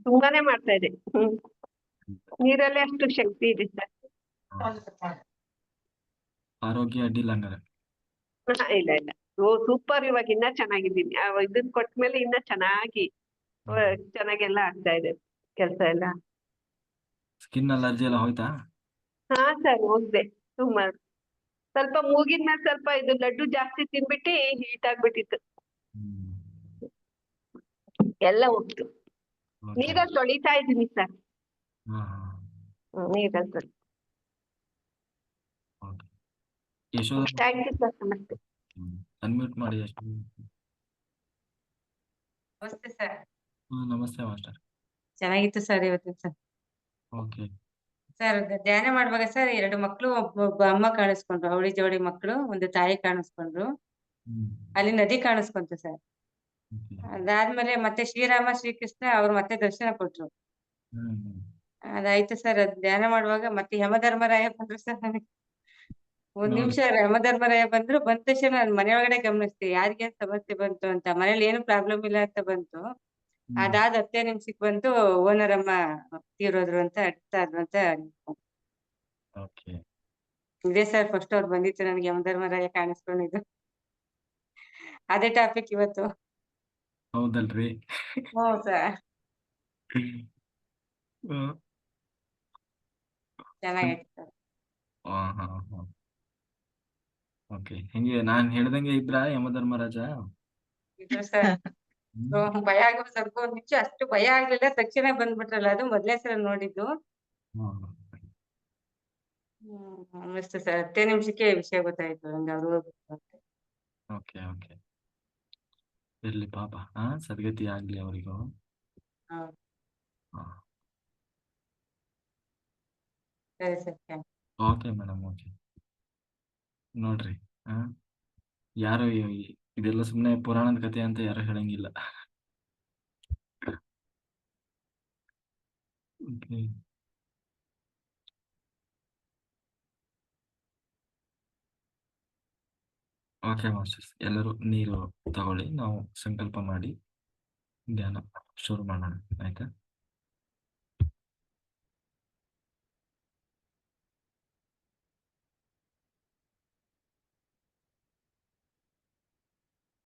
ತುಂಬಾನೇ ಮಾಡ್ತಾ ಇದೆ. ಹ್ಮ್. ನೀರಲ್ಲೇ ಅಷ್ಟು ಶಕ್ತಿ ಇದೆ ಸರ್.
ಆರೋಗ್ಯ ಅಡ್ಡಿಲ್ಲ ಹಂಗಾರೆ
ಇಲ್ಲ ಇಲ್ಲ. ಓ ಸೂಪರ್ ಇವಾಗ ಇನ್ನ ಚೆನ್ನಾಗಿದ್ದೀನಿ. ಇದನ್ ಕೊಟ್ಮೇಲೆ ಇನ್ನ ಚೆನ್ನಾಗಿ ಚೆನ್ನಾಗೆಲ್ಲ ಆಗ್ತಾ ಇದೆ ಕೆಲಸ ಎಲ್ಲ.
ಸ್ಕಿನ್ ಅಲರ್ಜಿ ಎಲ್ಲ ಹೋಯ್ತಾ?
ಹಾ ಸರ್ ಹೋಗ್ದೆ. ಸುಮಾರು ಸ್ವಲ್ಪ ಮೂಗಿನ ಮೇಲೆ ಸ್ವಲ್ಪ ಇದು ಲಡ್ಡು ಜಾಸ್ತಿ ತಿನ್ಬಿಟ್ಟು ಹೀಟ್ ಆಗ್ಬಿಟ್ಟಿತ್ತು. ಎಲ್ಲ ಹೋಗ್ತು. ನೀರಲ್ಲಿ ತೊಳಿತಾ ಇದೀನಿ ಸರ್. ನೀರಲ್ಲಿ ತೊಳಿ.
ಓಕೆ.
ಥ್ಯಾಂಕ್ ಯು ಸರ್ ನಮಸ್ತೆ
ಅನ್ಮ್ಯೂಟ್ ಮಾಡಿ
ನಮಸ್ತೆ ಸರ್.
ನಮಸ್ತೆ ಮಾಸ್ಟರ್.
ಚೆನ್ನಾಗಿತ್ತು ಸರ್ ಇವತ್ತು ಸರ್.
ಓಕೆ.
ಸರ್ ಧ್ಯಾನ ಮಾಡುವಾಗ ಸರ್ ಎರಡು ಮಕ್ಕಳು ಒಬ್ಬ ಅಮ್ಮ ಕಾಣಿಸ್ಕೊಂಡ್ರು ಅವಳಿ ಜೋಡಿ ಮಕ್ಕಳು ಒಂದು ತಾಯಿ ಕಾಣಿಸ್ಕೊಂಡ್ರು. ಅಲ್ಲಿ ನದಿ ಕಾಣಿಸ್ಕೊಂತು ಸರ್. ಅದಾದ್ಮೇಲೆ ಮತ್ತೆ ಶ್ರೀರಾಮ ಶ್ರೀಕೃಷ್ಣ ಅವ್ರು ಮತ್ತೆ ದರ್ಶನ ಕೊಟ್ರು. ಅದಾಯ್ತು ಸರ್ ಅದ್ ಧ್ಯಾನ ಮಾಡುವಾಗ ಮತ್ತೆ ಯಮಧರ್ಮರಾಯ ಬಂದ್ರು ಸರ್ ನನಗೆ. ಒಂದ್ ನಿಮಿಷ ಯಮಧರ್ಮರಾಯ ಬಂದ್ರು ಬಂದ ತಕ್ಷಣ ನಾನ್ ಮನೆ ಒಳಗಡೆ ಗಮನಿಸ್ದೆ ಯಾರಿಗೇನ್ ಸಮಸ್ಯೆ ಬಂತು ಅಂತ. ಮನೇಲಿ ಏನು ಪ್ರಾಬ್ಲಮ್ ಇಲ್ಲ ಅಂತ ಬಂತು. ಅದಾದ ಹತ್ತೇ ನಿಮಿಷಕ್ಕೆ ಬಂತು ಓನರ್ ಅಮ್ಮ ತೀರೋದ್ರು ಅಂತ ಅಡ್ತಾ ಇದ್ರು ಅಂತ ಇದೇ ಸರ್ ಫಸ್ಟ್ ಅವ್ರು ಬಂದಿತ್ತು ನನಗೆ ಯಮಧರ್ಮರಾಯ ಕಾಣಿಸ್ಕೊಂಡಿದ್ದು. ಅದೇ ಟಾಪಿಕ್ ಇವತ್ತು.
ಹೌದಲ್ರಿ.
Sir
hmm.
ಚೆನ್ನಾಗೈತೆ ಸರ್.
ಹಾ ಹಾ ಹಾ. ಓಕೆ ಹಿಂಗೆ ನಾನ್ ಹೇಳ್ದಂಗೆ ಇದ್ರ ಯಮಧರ್ಮರಾಜ?
ಇದ್ರು ಸರ್.
ಹ್ಮ್.
ಭಯ ಆಗೋ ಸ್ವಲ್ಪ ಮುಂಚೆ ಅಷ್ಟು ಭಯ ಆಗ್ಲಿಲ್ಲ ತಕ್ಷಣ ಬಂದ್ಬಿಟ್ರಲ್ಲ ಅದು ಮೊದ್ಲೇ ಸಲ ನೋಡಿದ್ದು.
ಹಾ.
ಹ್ಮ್ ಅಷ್ಟೇ ಸರ್. ಹತ್ತೇ ನಿಮಿಷಕ್ಕೆ ವಿಷಯ ಗೊತ್ತಾಯ್ತು ನಂಗೆ ಅವ್ರು
ಓಕೆ ಓಕೆ. ಇರ್ಲಿ ಪಾಪ. ಆ ಸದ್ಗತಿ ಆಗ್ಲಿ ಅವರಿಗೂ. ಓಕೆ ಮೇಡಮ್ ಓಕೆ ನೋಡ್ರಿ ಹಾ ಯಾರು ಇದೆಲ್ಲ ಸುಮ್ಮನೆ ಪುರಾಣದ ಕಥೆ ಅಂತ ಯಾರು ಹೇಳಂಗಿಲ್ಲ. ಓಕೆ ಮಾಸ್ಟರ್ಸ್ ಎಲ್ಲರೂ ನೀರು ತಗೊಳ್ಳಿ ನಾವು ಸಂಕಲ್ಪ ಮಾಡಿ ಧ್ಯಾನ ಶುರು ಮಾಡೋಣ ಆಯ್ತಾ?